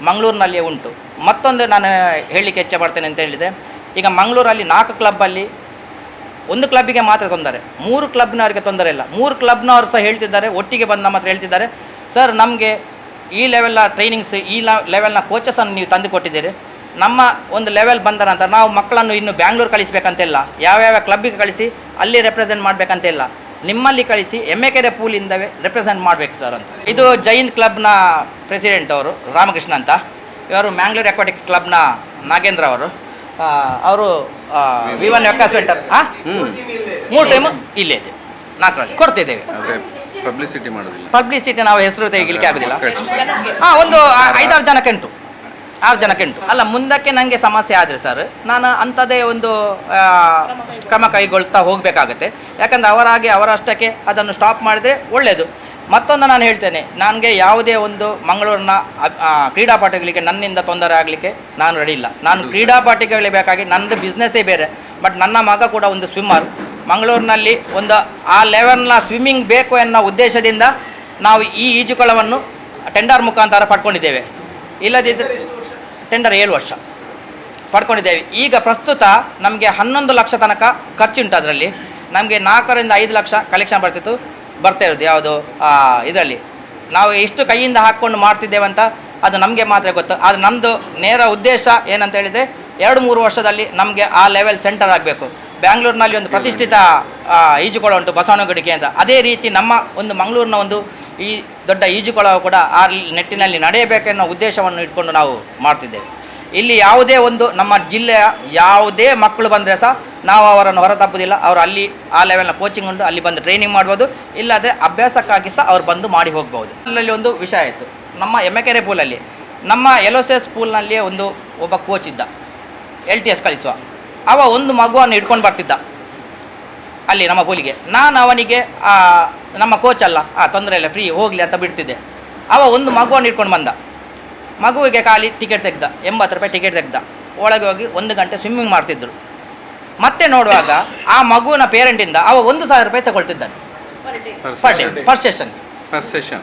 ಮಂಗಳೂರಿನಲ್ಲಿಯೇ ಉಂಟು. ಮತ್ತೊಂದು ನಾನು ಹೇಳಲಿಕ್ಕೆ ಹೆಚ್ಚೆ ಪಡ್ತೇನೆ ಅಂತ ಹೇಳಿದೆ ಈಗ ಮಂಗಳೂರಲ್ಲಿ ನಾಲ್ಕು ಕ್ಲಬ್ಬಲ್ಲಿ ಒಂದು ಕ್ಲಬ್ಬಿಗೆ ಮಾತ್ರ ತೊಂದರೆ. ಮೂರು ಕ್ಲಬ್ನವರಿಗೆ ತೊಂದರೆ ಇಲ್ಲ. ಮೂರು ಕ್ಲಬ್ನವರು ಸಹ ಹೇಳ್ತಿದ್ದಾರೆ, ಒಟ್ಟಿಗೆ ಬಂದು ನಮ್ಮ ಹತ್ರ ಹೇಳ್ತಿದ್ದಾರೆ. ಸರ್ ನಮಗೆ ಈ ಲೆವೆಲ್ನ ಟ್ರೈನಿಂಗ್ಸ್ ಈ ಲೆವೆಲ್ನ ಕೋಚಸನ್ನು ನೀವು ತಂದು ಕೊಟ್ಟಿದ್ದೀರಿ ನಮ್ಮ ಒಂದು ಲೆವೆಲ್ ಬಂದ ನಂತರ ನಾವು ಮಕ್ಕಳನ್ನು ಇನ್ನು ಬ್ಯಾಂಗ್ಳೂರು ಕಳಿಸ್ಬೇಕಂತಿಲ್ಲ. ಯಾವ್ಯಾವ ಕ್ಲಬ್ಬಿಗೆ ಕಳಿಸಿ ಅಲ್ಲಿ ರೆಪ್ರೆಸೆಂಟ್ ಮಾಡಬೇಕಂತಿಲ್ಲ. ನಿಮ್ಮಲ್ಲಿ ಕಳಿಸಿ ಎಮ್ಮೆಕೆರೆ ಪೂಲಿಂದವೇ ರೆಪ್ರೆಸೆಂಟ್ ಮಾಡಬೇಕು ಸರ್ ಅಂತ. ಇದು ಜೈನ್ ಕ್ಲಬ್ನ ಪ್ರೆಸಿಡೆಂಟ್ ಅವರು ರಾಮಕೃಷ್ಣ ಅಂತ. ಇವರು ಮ್ಯಾಂಗ್ಳೂರ್ ಅಕ್ವಾಟಿಕ್ ಕ್ಲಬ್ನ ನಾಗೇಂದ್ರ ಅವರು. ಅವರು ವಿ ಒನ್ ವೆಕಾಸ್ ಸೆಂಟರ್ ಹಾಂ ಮೂರು ಟೈಮು ಇಲ್ಲೇ ಇದೆ. ನಾಲ್ಕರಲ್ಲಿ ಕೊಡ್ತಿದ್ದೇವೆ. ಪಬ್ಲಿಸಿಟಿ ಮಾಡೋದಿಲ್ಲ. ಪಬ್ಲಿಸಿಟಿ ನಾವು ಹೆಸರು ತೆಗಿಲಿಕ್ಕೆ ಆಗೋದಿಲ್ಲ. ಹಾ ಒಂದು ಐದಾರು ಜನಕ್ಕೆ ಉಂಟು. ಆರು ಜನಕ್ಕೆ ಉಂಟು. ಅಲ್ಲ ಮುಂದಕ್ಕೆ ನನಗೆ ಸಮಸ್ಯೆ ಆದರೆ ಸರ್ ನಾನು ಅಂಥದ್ದೇ ಒಂದು ಕ್ರಮ ಕೈಗೊಳ್ತಾ ಹೋಗಬೇಕಾಗತ್ತೆ. ಯಾಕಂದ್ರೆ ಅವರಾಗಿ ಅವರಷ್ಟಕ್ಕೆ ಅದನ್ನು ಸ್ಟಾಪ್ ಮಾಡಿದರೆ ಒಳ್ಳೆಯದು ಮತ್ತೊಂದು ನಾನು ಹೇಳ್ತೇನೆ ನನಗೆ ಯಾವುದೇ ಒಂದು ಮಂಗಳೂರಿನ ಕ್ರೀಡಾಪಟುಗಳಿಗೆ ನನ್ನಿಂದ ತೊಂದರೆ ಆಗಲಿಕ್ಕೆ ನಾನು ರೆಡಿ ಇಲ್ಲ. ನಾನು ಕ್ರೀಡಾಪಟುಗಳಿಗೆ ಬೇಕಾಗಿ ನನ್ನದು ಬಿಸ್ನೆಸ್ಸೇ ಬೇರೆ ಬಟ್ ನನ್ನ ಮಗ ಕೂಡ ಒಂದು ಸ್ವಿಮ್ಮರ್ ಮಂಗಳೂರಿನಲ್ಲಿ ಒಂದು ಆ ಲೆವೆಲ್ನ ಸ್ವಿಮ್ಮಿಂಗ್ ಬೇಕು ಅನ್ನೋ ಉದ್ದೇಶದಿಂದ ನಾವು ಈ ಈಜುಕೊಳವನ್ನು ಟೆಂಡರ್ ಮುಖಾಂತರ ಪಡ್ಕೊಂಡಿದ್ದೇವೆ. ಇಲ್ಲದಿದ್ದರೆ ಟೆಂಡರ್ ಏಳು ವರ್ಷ ಪಡ್ಕೊಂಡಿದ್ದೇವೆ. ಈಗ ಪ್ರಸ್ತುತ ನಮಗೆ ಹನ್ನೊಂದು ಲಕ್ಷ ತನಕ ಖರ್ಚುಂಟು ಅದರಲ್ಲಿ. ನಮಗೆ ನಾಲ್ಕರಿಂದ ಐದು ಲಕ್ಷ ಕಲೆಕ್ಷನ್ ಬರ್ತಿತ್ತು. ಬರ್ತಾ ಇರೋದು ಯಾವುದು? ಇದರಲ್ಲಿ. ನಾವು ಎಷ್ಟು ಕೈಯಿಂದ ಹಾಕ್ಕೊಂಡು ಮಾಡ್ತಿದ್ದೇವೆ ಅಂತ ಅದು ನಮಗೆ ಮಾತ್ರ ಗೊತ್ತು. ಆದರೆ ನಮ್ಮದು ನೇರ ಉದ್ದೇಶ ಏನಂತ ಹೇಳಿದರೆ ಎರಡು ಮೂರು ವರ್ಷದಲ್ಲಿ ನಮಗೆ ಆ ಲೆವೆಲ್ ಸೆಂಟರ್ ಆಗಬೇಕು. ಬ್ಯಾಂಗ್ಳೂರಿನಲ್ಲಿ ಒಂದು ಪ್ರತಿಷ್ಠಿತ ಈಜುಕೊಳ ಉಂಟು ಬಸವನಗುಡಿಗೆ ಅಂತ. ಅದೇ ರೀತಿ ನಮ್ಮ ಒಂದು ಮಂಗಳೂರಿನ ಒಂದು ಈ ದೊಡ್ಡ ಈಜುಕೊಳ ಕೂಡ ಆ ನೆಟ್ಟಿನಲ್ಲಿ ನಡೆಯಬೇಕೆನ್ನೋ ಉದ್ದೇಶವನ್ನು ಇಟ್ಕೊಂಡು ನಾವು ಮಾಡ್ತಿದ್ದೇವೆ. ಇಲ್ಲಿ ಯಾವುದೇ ಒಂದು ನಮ್ಮ ಜಿಲ್ಲೆಯ ಯಾವುದೇ ಮಕ್ಕಳು ಬಂದರೆ ಸಹ ನಾವು ಅವರನ್ನು ಹೊರತಪ್ಪುದಿಲ್ಲ. ಅವರು ಅಲ್ಲಿ ಆ ಲೆವೆಲ್ನ ಕೋಚಿಂಗ್ ಉಂಟು, ಅಲ್ಲಿ ಬಂದು ಟ್ರೈನಿಂಗ್ ಮಾಡ್ಬೋದು. ಇಲ್ಲಾದರೆ ಅಭ್ಯಾಸಕ್ಕಾಗಿ ಸಹ ಅವ್ರು ಬಂದು ಮಾಡಿ ಹೋಗ್ಬೋದು ಅಲ್ಲಲ್ಲಿ ಒಂದು ವಿಷಯ ಆಯಿತು ನಮ್ಮ ಎಮ್ಮೆಕೆರೆ ಪೂಲಲ್ಲಿ ನಮ್ಮ ಎಲೋಸೆಸ್ ಪೂಲ್ನಲ್ಲಿ ಒಂದು ಒಬ್ಬ ಕೋಚ್ ಇದ್ದ. ಎಲ್ ಟಿ ಎಸ್ ಕಳಿಸುವ. ಅವ ಒಂದು ಮಗುವನ್ನು ಹಿಡ್ಕೊಂಡು ಬರ್ತಿದ್ದ. ಅಲ್ಲಿ ನಮ್ಮ ಪೂಲಿಗೆ. ನಾನು ಅವನಿಗೆ ಆ, ನಮ್ಮ ಕೋಚ್ ಅಲ್ಲ ಆ ತೊಂದರೆ ಇಲ್ಲ ಫ್ರೀ ಹೋಗಲಿ ಅಂತ ಬಿಡ್ತಿದ್ದೆ. ಅವ ಒಂದು ಮಗುವನ್ನು ಹಿಡ್ಕೊಂಡು ಬಂದ. ಮಗುವಿಗೆ ಖಾಲಿ ಟಿಕೆಟ್ ತೆಗ್ದ ಎಂಬತ್ತು ರೂಪಾಯಿ ಟಿಕೆಟ್ ತೆಗ್ದ. ಒಳಗೆ ಹೋಗಿ ಒಂದು ಗಂಟೆ ಸ್ವಿಮ್ಮಿಂಗ್ ಮಾಡ್ತಿದ್ರು. ಮತ್ತೆ ನೋಡುವಾಗ ಆ ಮಗುವಿನ ಪೇರೆಂಟಿಂದ ಅವ ಒಂದು ಸಾವಿರ ರೂಪಾಯಿ ತಗೊಳ್ತಿದ್ದಾನೆ. Per day per session per session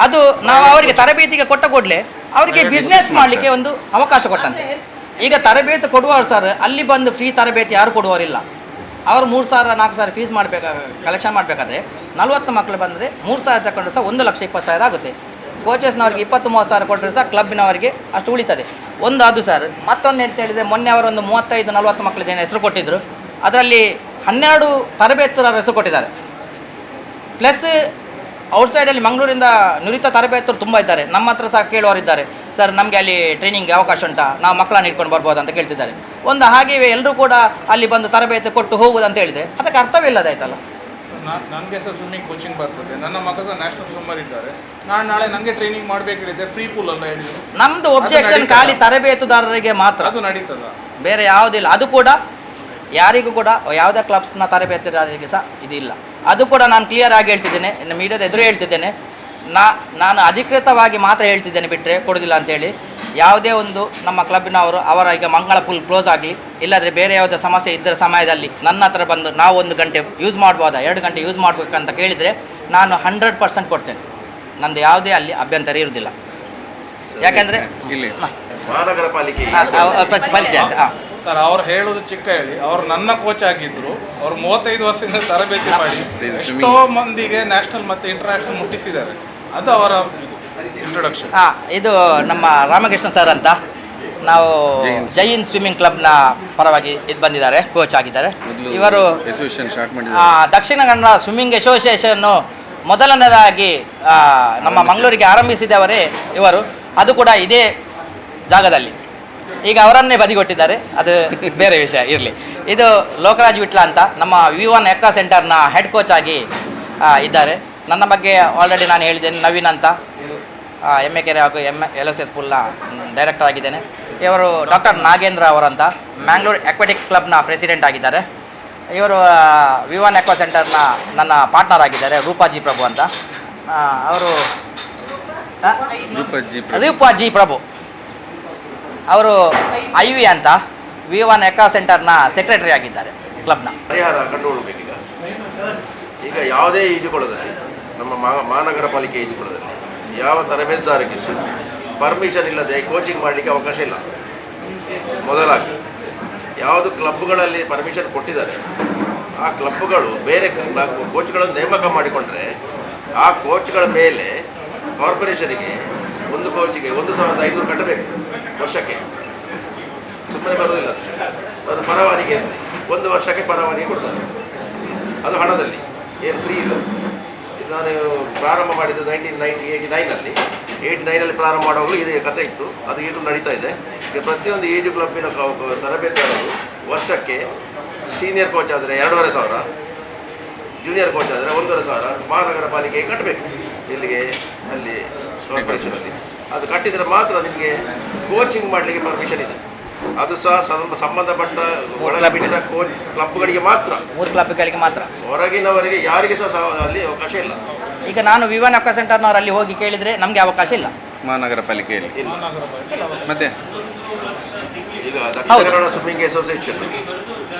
ಅದು ನಾವು ಅವರಿಗೆ ತರಬೇತಿಗೆ ಕೊಟ್ಟ ಕೂಡಲೇ ಅವರಿಗೆ ಬಿಸ್ನೆಸ್ ಮಾಡಲಿಕ್ಕೆ ಒಂದು ಅವಕಾಶ ಕೊಟ್ಟಂತೆ. ಈಗ ತರಬೇತಿ ಕೊಡುವವರು ಸರ್ ಅಲ್ಲಿ ಬಂದು ಫ್ರೀ ತರಬೇತಿ ಯಾರು ಕೊಡುವವರಿಲ್ಲ. ಅವರು ಮೂರು ಸಾವಿರ, ನಾಲ್ಕು ಸಾವಿರ ಫೀಸ್ ಮಾಡಬೇಕಾ ಕಲೆಕ್ಷನ್ ಮಾಡಬೇಕಾದ್ರೆ ನಲ್ವತ್ತು ಮಕ್ಕಳು ಬಂದರೆ ಮೂರು ಸಾವಿರ ತಗೊಂಡ್ರೆ ಸಹ ಒಂದು ಲಕ್ಷ ಇಪ್ಪತ್ತು ಸಾವಿರ ಆಗುತ್ತೆ. ಕೋಚಸ್ನವ್ರಿಗೆ ಇಪ್ಪತ್ತು, ಮೂವತ್ತು ಸಾವಿರ ಕೊಟ್ಟರೆ ಸಹ ಕ್ಲಬ್ನವರಿಗೆ ಅಷ್ಟು ಉಳಿತದೆ. ಒಂದು ಅದು ಸರ್ ಮತ್ತೊಂದು ಅಂತ ಹೇಳಿದರೆ ಮೊನ್ನೆ ಅವರೊಂದು ಮೂವತ್ತೈದು, ನಲ್ವತ್ತು ಮಕ್ಕಳಿದ್ದೇನೆ ಹೆಸರು ಕೊಟ್ಟಿದ್ದರು ಅದರಲ್ಲಿ ಹನ್ನೆರಡು ತರಬೇತುದಾರರ ಹೆಸರು ಕೊಟ್ಟಿದ್ದಾರೆ. ಪ್ಲಸ್ ಔಟ್ಸೈಡಲ್ಲಿ ಮಂಗಳೂರಿಂದ ನುರಿತ ತರಬೇತರು ತುಂಬ ಇದ್ದಾರೆ. ನಮ್ಮ ಹತ್ರ ಸಹ ಕೇಳುವವರಿದ್ದಾರೆ ಸರ್ ನಮಗೆ ಅಲ್ಲಿ ಟ್ರೈನಿಂಗ್ ಅವಕಾಶ ಉಂಟಾ? ನಾವು ಮಕ್ಕಳನ್ನ ಇಟ್ಕೊಂಡು ಬರ್ಬೋದು ಅಂತ ಕೇಳ್ತಿದ್ದಾರೆ. ಒಂದು ಹಾಗೆಯೇ ಎಲ್ಲರೂ ಕೂಡ ಅಲ್ಲಿ ಬಂದು ತರಬೇತಿ ಕೊಟ್ಟು ಹೋಗುವುದು ಅಂತ ಹೇಳಿದೆ. ಅದಕ್ಕೆ ಅರ್ಥವೇ ಇಲ್ಲದಾಯ್ತಲ್ಲ ನನಗೆ ಸಹ ಸ್ವಿಮ್ಮಿಂಗ್ ಕೋಚಿಂಗ್ ಬರ್ತದೆ. ನನ್ನ ಮಗ ಸಹ ನ್ಯಾಷನಲ್ ಸ್ವಿಮ್ಮರ್ ಇದ್ದಾರೆ. ನಾನು ನಾಳೆ ನನಗೆ ಟ್ರೈನಿಂಗ್ ಮಾಡಬೇಕಿದೆ ಫ್ರೀ ಪೂಲ್ ಅಲ್ಲ ಹೇಳಿದ್ರು. ನಮ್ಮದು ಒಬ್ಜೆಕ್ಷನ್? ಖಾಲಿ ತರಬೇತುದಾರರಿಗೆ ಮಾತ್ರ. ಅದು ನಡೀತದ? ಬೇರೆ ಯಾವುದಿಲ್ಲ. ಅದು ಕೂಡ ಯಾರಿಗೂ ಕೂಡ ಯಾವುದೇ ಕ್ಲಬ್ಸ್ನ ತರಬೇತಿದಾರರಿಗೆ ಸಹ ಇದಿಲ್ಲ. ಅದು ಕೂಡ ನಾನು ಕ್ಲಿಯರ್ ಆಗಿ ಹೇಳ್ತಿದ್ದೇನೆ. ಇನ್ನು ಮೀಡಿಯಾದ ಎದುರು ಹೇಳ್ತಿದ್ದೇನೆ. ನಾ ನಾನು ಅಧಿಕೃತವಾಗಿ ಮಾತ್ರ ಹೇಳ್ತಿದ್ದೇನೆ ಬಿಟ್ಟರೆ ಕೊಡೋದಿಲ್ಲ ಅಂತೇಳಿ. ಯಾವುದೇ ಒಂದು ನಮ್ಮ ಕ್ಲಬ್ನವರು ಅವರ ಈಗ ಮಂಗಳ ಫುಲ್ ಕ್ಲೋಸ್ ಆಗಲಿ ಇಲ್ಲಾದರೆ ಬೇರೆ ಯಾವುದೇ ಸಮಸ್ಯೆ ಇದ್ದರ ಸಮಯದಲ್ಲಿ ನನ್ನ ಹತ್ರ ಬಂದು ನಾವು ಒಂದು ಗಂಟೆ ಯೂಸ್ ಮಾಡ್ಬೋದಾ ಎರಡು ಗಂಟೆ ಯೂಸ್ ಮಾಡಬೇಕಂತ ಕೇಳಿದರೆ ನಾನು ಹಂಡ್ರೆಡ್ ಪರ್ಸೆಂಟ್ ಕೊಡ್ತೇನೆ. ನಂದು ಯಾವುದೇ ಅಲ್ಲಿ ಅಭ್ಯಂತರ ಇರುವುದಿಲ್ಲ. ಯಾಕೆಂದರೆ ಇಲ್ಲಿ ಮಹಾನಗರ ಪಾಲಿಕೆ ಪರಿಚಯ ಹಾಂ ಸರ್ ಅವ್ರು ಹೇಳೋದು ಚಿಕ್ಕ ಹೇಳಿ. ಅವ್ರು ನನ್ನ ಕೋಚ್ ಆಗಿದ್ರು. ಅವ್ರು ಮೂವತ್ತೈದು ವರ್ಷದಿಂದ ತರಬೇತಿ ಮಾಡಿ ಎಷ್ಟೋ ಮಂದಿಗೆ ನ್ಯಾಷನಲ್ ಮತ್ತೆ ಇಂಟರ್ನ್ಯಾಷನಲ್ ಮುಟ್ಟಿಸಿದ್ದಾರೆ. ಅದು ಅವರ ಇಂಟ್ರೊಡಕ್ಷನ್ ಹಾಂ ಇದು ನಮ್ಮ ರಾಮಕೃಷ್ಣ ಸರ್ ಅಂತ. ನಾವು ಜೈನ್. ಸ್ವಿಮ್ಮಿಂಗ್ ಕ್ಲಬ್ನ ಪರವಾಗಿ ಇದು ಬಂದಿದ್ದಾರೆ ಕೋಚ್ ಆಗಿದ್ದಾರೆ. ಇವರು ಅಸೋಸಿಯೇಷನ್ ಸ್ಟಾರ್ಟ್ ಆ, ದಕ್ಷಿಣ ಕನ್ನಡ ಸ್ವಿಮ್ಮಿಂಗ್ ಅಸೋಸಿಯೇಷನ್ನು ಮೊದಲನೇದಾಗಿ ನಮ್ಮ ಮಂಗಳೂರಿಗೆ ಆರಂಭಿಸಿದವರೇ ಇವರು. ಅದು ಕೂಡ ಇದೇ ಜಾಗದಲ್ಲಿ. ಈಗ ಅವರನ್ನೇ ಬದಿಗೊಟ್ಟಿದ್ದಾರೆ. ಅದು ಬೇರೆ ವಿಷಯ ಇರಲಿ. ಇದು ಲೋಕರಾಜ್ ವಿಟ್ಲ ಅಂತ ನಮ್ಮ ವಿ ಒನ್ ಎಕ್ಕಾ ಸೆಂಟರ್ನ ಹೆಡ್ ಕೋಚ್ ಆಗಿ ಇದ್ದಾರೆ. ನನ್ನ ಬಗ್ಗೆ ಆಲ್ರೆಡಿ ನಾನು ಹೇಳಿದ್ದೇನೆ ನವೀನ್ ಅಂತ. ಎಂ ಎ ಕೆರೆ ಹಾಗೂ ಎಂ ಎಲ್ ಎಸ್ ಎಸ್ ಸ್ಕೂಲ್ನ ಡೈರೆಕ್ಟರ್ ಆಗಿದ್ದೇನೆ. ಇವರು ಡಾಕ್ಟರ್ ನಾಗೇಂದ್ರ ಅವರಂತ ಮ್ಯಾಂಗ್ಳೂರ್ ಅಕ್ವೆಟಿಕ್ ಕ್ಲಬ್ನ ಪ್ರೆಸಿಡೆಂಟ್ ಆಗಿದ್ದಾರೆ. ಇವರು ವಿವಾನ್ ಎಕ್ವಾ ಸೆಂಟರ್ನ ನನ್ನ ಪಾರ್ಟ್ನರ್ ಆಗಿದ್ದಾರೆ ರೂಪಾಜಿ ಪ್ರಭು ಅಂತ. ಅವರು ರೂಪಾಜಿ ಪ್ರಭು. ಅವರು ಐ ವಿ ಅಂತ ವಿ ಒನ್ ಎಕಾ ಸೆಂಟರ್ನ ಸೆಕ್ರೆಟರಿ ಆಗಿದ್ದಾರೆ ಕ್ಲಬ್ನ ಪರಿಹಾರ ಕಂಡುಕೊಳ್ಬೇಕೀಗ ಈಗ ಯಾವುದೇ ಈಜುಕೊಳದಲ್ಲಿ ನಮ್ಮ ಮಹಾ- ಮಹಾನಗರ ಪಾಲಿಕೆ ಈಜುಕೊಳದಲ್ಲಿ ಯಾವ ತರಬೇತುದಾರಕ್ಕೆ ಪರ್ಮಿಷನ್ ಇಲ್ಲದೆ ಕೋಚಿಂಗ್ ಮಾಡಲಿಕ್ಕೆ ಅವಕಾಶ ಇಲ್ಲ. ಮೊದಲಾಗಿ, ಯಾವುದು ಕ್ಲಬ್ಗಳಲ್ಲಿ ಪರ್ಮಿಷನ್ ಕೊಟ್ಟಿದ್ದಾರೆ, ಆ ಕ್ಲಬ್ಗಳು ಬೇರೆ ಕೋಚ್ಗಳನ್ನು ನೇಮಕ ಮಾಡಿಕೊಂಡ್ರೆ, ಆ ಕೋಚ್ಗಳ ಮೇಲೆ ಕಾರ್ಪೊರೇಷನಿಗೆ ಒಂದು ಕೋಚಿಗೆ ಒಂದು ಸಾವಿರದ ಐನೂರು ಕಟ್ಟಬೇಕು ವರ್ಷಕ್ಕೆ. ಸುಮ್ಮನೆ ಬರೋದಿಲ್ಲ ಅದು. ಪರವಾನಿಗೆ ಒಂದು ವರ್ಷಕ್ಕೆ ಪರವಾನಿಗೆ ಕೊಡ್ತಾರೆ. ಅದು ಹಣದಲ್ಲಿ. ಏನು ಫ್ರೀ ಇಲ್ಲ. ನಾನು ಪ್ರಾರಂಭ ಮಾಡಿದ್ದು ನೈನ್ಟೀನ್ ನೈನ್ಟಿ ಏಯ್ಟಿ ನೈನಲ್ಲಿ ಏಯ್ಟಿ ನೈನಲ್ಲಿ ಪ್ರಾರಂಭ ಮಾಡುವಾಗಲೂ ಇದೇ ಕತೆ ಇತ್ತು. ಅದು ಈಗಲೂ ನಡೀತಾ ಇದೆ. ಈಗ ಪ್ರತಿಯೊಂದು ಏಜು ಕ್ಲಬ್ಬಿನ ತರಬೇತಿದಾರರು ವರ್ಷಕ್ಕೆ ಸೀನಿಯರ್ ಕೋಚ್ ಆದರೆ ಎರಡೂವರೆ ಸಾವಿರ ಜೂನಿಯರ್ ಕೋಚ್ ಆದರೆ ಒಂದೂವರೆ ಸಾವಿರ ಮಹಾನಗರ ಪಾಲಿಕೆಗೆ ಕಟ್ಟಬೇಕು. ಇಲ್ಲಿಗೆ ಅಲ್ಲಿ ಕಾರ್ಪೊರೇಷನಲ್ಲಿ ಅದು ಕಟ್ಟಿದರೆ ಮಾತ್ರ ನಿಮಗೆ ಕೋಚಿಂಗ್ ಮಾಡಲಿಕ್ಕೆ ಪರ್ಮಿಷನ್ ಇದೆ. ಅದು ಸಹ ಸಂಬಂಧಪಟ್ಟ ಒಳಗಿನ ಬಿಟ್ಟಿದ ಕೋಚ್ ಕ್ಲಬ್ಗಳಿಗೆ ಮಾತ್ರ. ಮೂರು ಕ್ಲಬ್ಗಳಿಗೆ ಮಾತ್ರ. ಹೊರಗಿನವರಿಗೆ ಯಾರಿಗೆ ಸಹ ಅಲ್ಲಿ ಅವಕಾಶ ಇಲ್ಲ. ಈಗ ನಾನು ವಿವನ್ ಅಕ್ಕ ಸೆಂಟರ್ನವ್ರು ಅಲ್ಲಿ ಹೋಗಿ ಕೇಳಿದರೆ ನಮಗೆ ಅವಕಾಶ ಇಲ್ಲ. ಮಹಾನಗರ ಪಾಲಿಕೆಯಲ್ಲಿ. ಮತ್ತೆ? ಈಗ Dakshina Kannada swimming association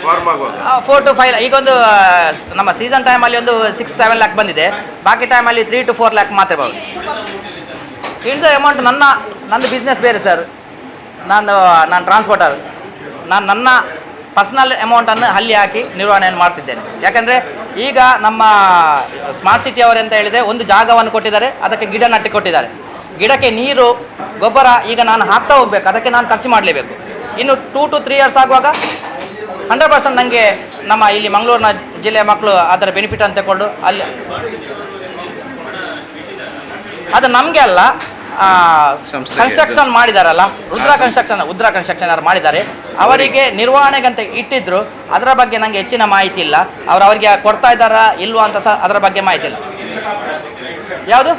form ಆಗುವಾಗ. ಫೋರ್ ಟು ಫೈವ್ ಈಗ ಒಂದು ನಮ್ಮ ಸೀಸನ್ ಟೈಮಲ್ಲಿ ಒಂದು ಸಿಕ್ಸ್ ಸೆವೆನ್ ಲ್ಯಾಕ್ ಬಂದಿದೆ. ಬಾಕಿ ಟೈಮಲ್ಲಿ ತ್ರೀ ಟು ಫೋರ್ ಲ್ಯಾಕ್ ಮಾತ್ರ ಬರೋದು ಇಳಿದ ಅಮೌಂಟ್ ನನ್ನ ನಂದು ಬಿಸ್ನೆಸ್ ಬೇರೆ ಸರ್ ನಾನು ನಾನು ಟ್ರಾನ್ಸ್ಪೋರ್ಟರ್ ನಾನು ನನ್ನ ಪರ್ಸ್ನಲ್ ಅಮೌಂಟನ್ನು ಅಲ್ಲಿ ಹಾಕಿ ನಿರ್ವಹಣೆಯನ್ನು ಮಾಡ್ತಿದ್ದೇನೆ ಯಾಕಂದರೆ ಈಗ ನಮ್ಮ ಸ್ಮಾರ್ಟ್ ಸಿಟಿ ಅವರು ಅಂತ ಹೇಳಿದರೆ ಒಂದು ಜಾಗವನ್ನು ಕೊಟ್ಟಿದ್ದಾರೆ, ಅದಕ್ಕೆ ಗಿಡ ನಟ್ಟಿ ಕೊಟ್ಟಿದ್ದಾರೆ ಗಿಡಕ್ಕೆ ನೀರು, ಗೊಬ್ಬರ ಈಗ ನಾನು ಹಾಕ್ತಾ ಹೋಗ್ಬೇಕು, ಅದಕ್ಕೆ ನಾನು ಖರ್ಚು ಮಾಡಲೇಬೇಕು ಇನ್ನು ಟೂ ಟು ತ್ರೀ ಇಯರ್ಸ್ ಆಗುವಾಗ ಹಂಡ್ರೆಡ್ ಪರ್ಸೆಂಟ್ ನನಗೆ ನಮ್ಮ ಇಲ್ಲಿ ಮಂಗಳೂರಿನ ಜಿಲ್ಲೆಯ ಮಕ್ಕಳು ಅದರ ಬೆನಿಫಿಟ್ ಅಂತ ತಗೊಂಡು ಅಲ್ಲಿ ಅದು ನಮಗೆ ಅಲ್ಲ. ಕನ್ಸ್ಟ್ರಕ್ಷನ್ ಮಾಡಿದಾರಲ್ಲ? ರುದ್ರ ಕನ್ಸ್ಟ್ರಕ್ಷನ್ ಉದ್ರ ಕನ್ಸ್ಟ್ರಕ್ಷನ್ ಅವ್ರು ಮಾಡಿದ್ದಾರೆ. ಅವರಿಗೆ ನಿರ್ವಹಣೆಗಂತ ಇಟ್ಟಿದ್ರು. ಅದರ ಬಗ್ಗೆ ನನಗೆ ಹೆಚ್ಚಿನ ಮಾಹಿತಿ ಇಲ್ಲ. ಅವ್ರು ಅವರಿಗೆ ಕೊಡ್ತಾ ಇದ್ದಾರಾ ಇಲ್ವಾ ಅಂತ ಸಹ ಅದರ ಬಗ್ಗೆ ಮಾಹಿತಿ ಇಲ್ಲ. ಯಾವುದು?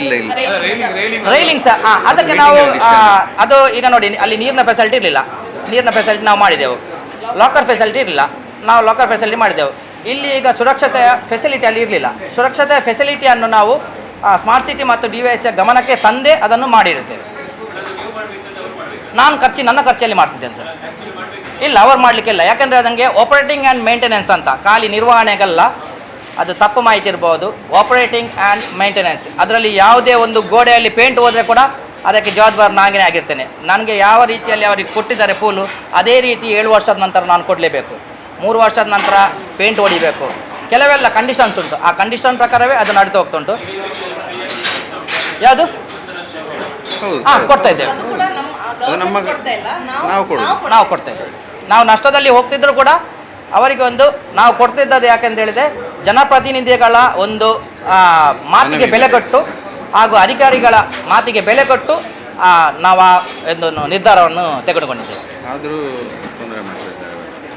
ಇಲ್ಲ ಇಲ್ಲ. ರೈಲಿಂಗ್ಸ್ ಹಾಂ ಅದಕ್ಕೆ ನಾವು ಅದು ಈಗ ನೋಡಿ ಅಲ್ಲಿ ನೀರಿನ ಫೆಸಿಲಿಟಿ ಇರಲಿಲ್ಲ. ನೀರಿನ ಫೆಸಿಲಿಟಿ ನಾವು ಮಾಡಿದೆವು. ಲಾಕರ್ ಫೆಸಿಲಿಟಿ ಇರಲಿಲ್ಲ. ನಾವು ಲಾಕರ್ ಫೆಸಿಲಿಟಿ ಮಾಡಿದೆವು. ಇಲ್ಲಿ ಈಗ ಸುರಕ್ಷತೆಯ ಫೆಸಿಲಿಟಿ ಅಲ್ಲಿ ಇರಲಿಲ್ಲ. ಸುರಕ್ಷತೆಯ ಫೆಸಿಲಿಟಿಯನ್ನು ನಾವು ಸ್ಮಾರ್ಟ್ ಸಿಟಿ ಮತ್ತು ಡಿ ವೈ ಗಮನಕ್ಕೆ ತಂದೆ ಅದನ್ನು ಮಾಡಿರುತ್ತೇವೆ. ನಾನು ಖರ್ಚು, ನನ್ನ ಖರ್ಚಲ್ಲಿ ಮಾಡ್ತಿದ್ದೇನೆ ಸರ್. ಇಲ್ಲ, ಅವ್ರು ಮಾಡಲಿಕ್ಕಿಲ್ಲ ಯಾಕಂದರೆ ಅದಂಗೆ ಆಪರೇಟಿಂಗ್ ಆ್ಯಂಡ್ ಮೇಂಟೆನೆನ್ಸ್ ಅಂತ, ಖಾಲಿ ನಿರ್ವಹಣೆಗಲ್ಲ, ಅದು ತಪ್ಪು ಮಾಹಿತಿ ಇರ್ಬೋದು. ಆಪರೇಟಿಂಗ್ ಆ್ಯಂಡ್ ಮೇಂಟೆನೆನ್ಸ್ ಅದರಲ್ಲಿ ಯಾವುದೇ ಒಂದು ಗೋಡೆಯಲ್ಲಿ ಪೇಂಟ್ ಹೋದರೆ ಕೂಡ ಅದಕ್ಕೆ ಜವಾಬ್ದಾರಿ ನಾಗಿನೇ ಆಗಿರ್ತೇನೆ. ನನಗೆ ಯಾವ ರೀತಿಯಲ್ಲಿ ಅವರಿಗೆ ಕೊಟ್ಟಿದ್ದಾರೆ ಪೂಲು, ಅದೇ ರೀತಿ ಏಳು ವರ್ಷದ ನಂತರ ನಾನು ಕೊಡಲೇಬೇಕು. ಮೂರು ವರ್ಷದ ನಂತರ ಪೇಂಟ್ ಹೊಡಿಬೇಕು. ಕೆಲವೆಲ್ಲ ಕಂಡೀಷನ್ಸ್ ಉಂಟು. ಆ ಕಂಡೀಷನ್ ಪ್ರಕಾರವೇ ಅದು ನಡೆದು ಹೋಗ್ತಾ ಉಂಟು. ಯಾವುದು? ಹೌದು. ಹಾಂ ಕೊಡ್ತಾ ಇದ್ದೇವೆ. ಅದು ನಮ್ಮ ನಾವು ಕೊಡೋದು. ನಾವು ಕೊಡ್ತಾ ಇದ್ದೇವೆ. ನಾವು ನಷ್ಟದಲ್ಲಿ ಹೋಗ್ತಿದ್ರು ಕೂಡ ಅವರಿಗೆ ಒಂದು ನಾವು ಕೊಡ್ತಿದ್ದದ್ದು ಯಾಕೆಂತ ಹೇಳಿದೆ ಜನಪ್ರತಿನಿಧಿಗಳ ಒಂದು ಆ, ಮಾತಿಗೆ ಬೆಲೆ ಕೊಟ್ಟು ಹಾಗೂ ಅಧಿಕಾರಿಗಳ ಮಾತಿಗೆ ಬೆಲೆ ಕೊಟ್ಟು ಆ, ನಾವು ಆ ಒಂದು ನಿರ್ಧಾರವನ್ನು ತೆಗೆದುಕೊಂಡಿದ್ದೇವೆ. ಆದರೂ ತೊಂದರೆ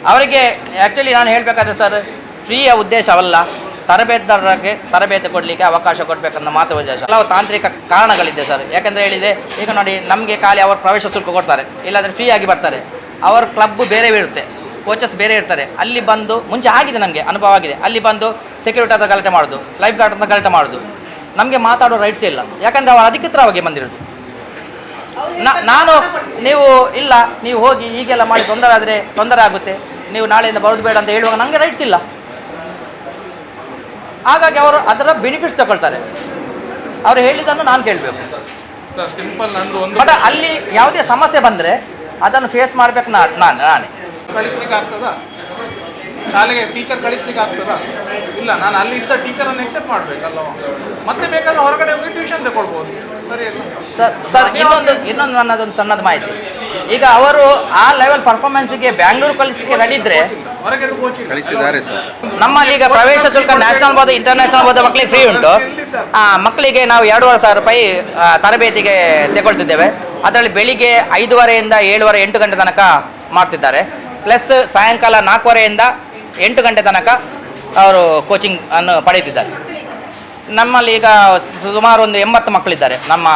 ಅವರಿಗೆ ಆ್ಯಕ್ಚುಲಿ ನಾನು ಹೇಳಬೇಕಾದ್ರೆ ಸರ್ ಫ್ರೀಯ ಉದ್ದೇಶವಲ್ಲ. ತರಬೇತುದಾರರಿಗೆ ತರಬೇತಿ ಕೊಡಲಿಕ್ಕೆ ಅವಕಾಶ ಕೊಡಬೇಕನ್ನೋ ಮಾತು ಉದ್ದೇಶ ಹಲವು ತಾಂತ್ರಿಕ ಕಾರಣಗಳಿದೆ ಸರ್. ಯಾಕಂದರೆ ಹೇಳಿದೆ, ಈಗ ನೋಡಿ ನಮಗೆ ಖಾಲಿ ಅವರು ಪ್ರವೇಶ ಶುಲ್ಕ ಕೊಡ್ತಾರೆ, ಇಲ್ಲಾಂದರೆ ಫ್ರೀ ಆಗಿ ಬರ್ತಾರೆ. ಅವರ ಕ್ಲಬ್ಬು ಬೇರೆ ಇರುತ್ತೆ ಕೋಚಸ್ ಬೇರೆ ಇರ್ತಾರೆ. ಅಲ್ಲಿ ಬಂದು, ಮುಂಚೆ ಆಗಿದೆ ನಮಗೆ, ಅನುಭವ ಆಗಿದೆ. ಅಲ್ಲಿ ಬಂದು ಸೆಕ್ಯೂರಿಟಿ ಹತ್ರ ಗಲಾಟೆ ಮಾಡೋದು ಲೈಫ್ ಗಾರ್ಡ್ ಹತ್ರ ಗಲಾಟೆ ಮಾಡೋದು. ನಮಗೆ ಮಾತಾಡೋ ರೈಟ್ಸ್ ಇಲ್ಲ. ಯಾಕಂದರೆ ಅವರು ಅಧಿಕೃತವಾಗಿ ಬಂದಿರೋದು. ನಾನು, ನೀವು ಇಲ್ಲ, ನೀವು ಹೋಗಿ ಹೀಗೆಲ್ಲ ಮಾಡಿ ತೊಂದರೆ ಆದರೆ ತೊಂದರೆ ಆಗುತ್ತೆ. ನೀವು ನಾಳೆಯಿಂದ ಬರೋದು ಬೇಡ ಅಂತ ಹೇಳುವಾಗ ನನಗೆ ರೈಟ್ಸ್ ಇಲ್ಲ. ಹಾಗಾಗಿ ಅವರು ಅದರ ಬೆನಿಫಿಟ್ಸ್ ತಗೊಳ್ತಾರೆ. ಅವರು ಹೇಳಿದ್ದನ್ನು ನಾನು ಕೇಳಬೇಕು. ಸರ್ ಸಿಂಪಲ್ ನಂದು ಒಂದು ಬಟ್ ಅಲ್ಲಿ ಯಾವುದೇ ಸಮಸ್ಯೆ ಬಂದರೆ ಅದನ್ನು ಫೇಸ್ ಮಾಡಬೇಕು ನಾನು ನಾನು ನಾನೇ. ಕಳಿಸ್ಲಿಕ್ಕೆ ಆಗ್ತದಾ? ಶಾಲೆಗೆ ಟೀಚರ್ ಕಳಿಸ್ಲಿಕ್ಕೆ ಆಗ್ತದಾ? ಇಲ್ಲ ನಾನು ಅಲ್ಲಿ ಇದ್ದ ಟೀಚರನ್ನು ಎಕ್ಸೆಪ್ಟ್ ಮಾಡಬೇಕಲ್ವ? ಮತ್ತೆ ಬೇಕಾದ್ರೆ ಹೊರಗಡೆ ಹೋಗಿ ಟ್ಯೂಷನ್ ತಗೊಳ್ಬೋದು. ಸರಿ ಸರ್ ಸರ್ ಇನ್ನೊಂದು ಇನ್ನೊಂದು ನನ್ನದೊಂದು ಸಣ್ಣದು ಮಾಹಿತಿ. ಈಗ ಅವರು ಆ ಲೆವೆಲ್ ಪರ್ಫಾರ್ಮೆನ್ಸ್ಗೆ ಬ್ಯಾಂಗ್ಳೂರು ಕಳಿಸಲಿಕ್ಕೆ ರೆಡಿ ಇದ್ದರೆ ಹೊರಗಡೆ ಕೋಚಿಂಗ್ ಕಳಿಸಿದ್ದಾರೆ ನಮ್ಮಲ್ಲಿ ಈಗ ಪ್ರವೇಶ ಶುಲ್ಕ ನ್ಯಾಷನಲ್ ಬೋಧ ಇಂಟರ್ನ್ಯಾಷನಲ್ ಬೋಧ ಮಕ್ಕಳಿಗೆ ಫ್ರೀ ಉಂಟು. ಮಕ್ಕಳಿಗೆ ನಾವು ಎರಡೂವರೆ ಸಾವಿರ ರೂಪಾಯಿ ತರಬೇತಿಗೆ ತಗೊಳ್ತಿದ್ದೇವೆ. ಅದರಲ್ಲಿ ಬೆಳಿಗ್ಗೆ ಐದೂವರೆಯಿಂದ ಏಳುವರೆ ಎಂಟು ಗಂಟೆ ತನಕ ಮಾಡ್ತಿದ್ದಾರೆ. ಪ್ಲಸ್ ಸಾಯಂಕಾಲ ನಾಲ್ಕೂವರೆಯಿಂದ ಎಂಟು ಗಂಟೆ ತನಕ ಅವರು ಕೋಚಿಂಗ್ ಅನ್ನು ಪಡೆಯುತ್ತಿದ್ದಾರೆ. ನಮ್ಮಲ್ಲಿ ಈಗ ಸುಮಾರು ಒಂದು ಎಂಬತ್ತು ಮಕ್ಕಳಿದ್ದಾರೆ. ನಮ್ಮ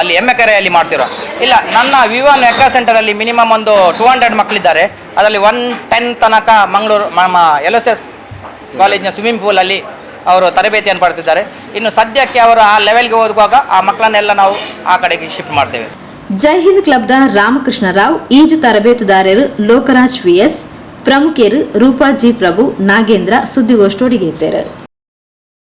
ಅಲ್ಲಿ ಎಮ್ಮೆಕೆರೆಯಲ್ಲಿ ಮಾಡ್ತಿರೋ? ಇಲ್ಲ, ನನ್ನ ವಿವಾನ್ ಸೆಂಟರ್ ಸೆಂಟರಲ್ಲಿ ಮಿನಿಮಮ್ ಒಂದು ಟೂ ಹಂಡ್ರೆಡ್ ಮಕ್ಕಳಿದ್ದಾರೆ ಅದರಲ್ಲಿ ಒನ್ ಟೆನ್ ತನಕ ಮಂಗಳೂರು, ನಮ್ಮ ಎಲ್ ಎಸ್ ಎಸ್ ಕಾಲೇಜಿನ ಸ್ವಿಮ್ಮಿಂಗ್ ಪೂಲಲ್ಲಿ ಅವರು ತರಬೇತಿಯನ್ನು ಪಡ್ತಿದ್ದಾರೆ ಇನ್ನು ಸದ್ಯಕ್ಕೆ ಅವರು ಆ ಲೆವೆಲ್ಗೆ ಹೋಗುವಾಗ ಆ ಮಕ್ಕಳನ್ನೆಲ್ಲ ನಾವು ಆ ಕಡೆಗೆ ಶಿಫ್ಟ್ ಮಾಡ್ತೇವೆ. ಜೈ ಹಿಂದ್ ಕ್ಲಬ್ದ ರಾಮಕೃಷ್ಣ ರಾವ್, ಈಜು ತರಬೇತುದಾರರು ಲೋಕರಾಜ್ ವಿಎಸ್ ಪ್ರಮುಖರು ರೂಪಾ ಜಿ ಪ್ರಭು, ನಾಗೇಂದ್ರ ಸುದ್ದಿಗೋಷ್ಠಿ ಇದ್ದಾರೆ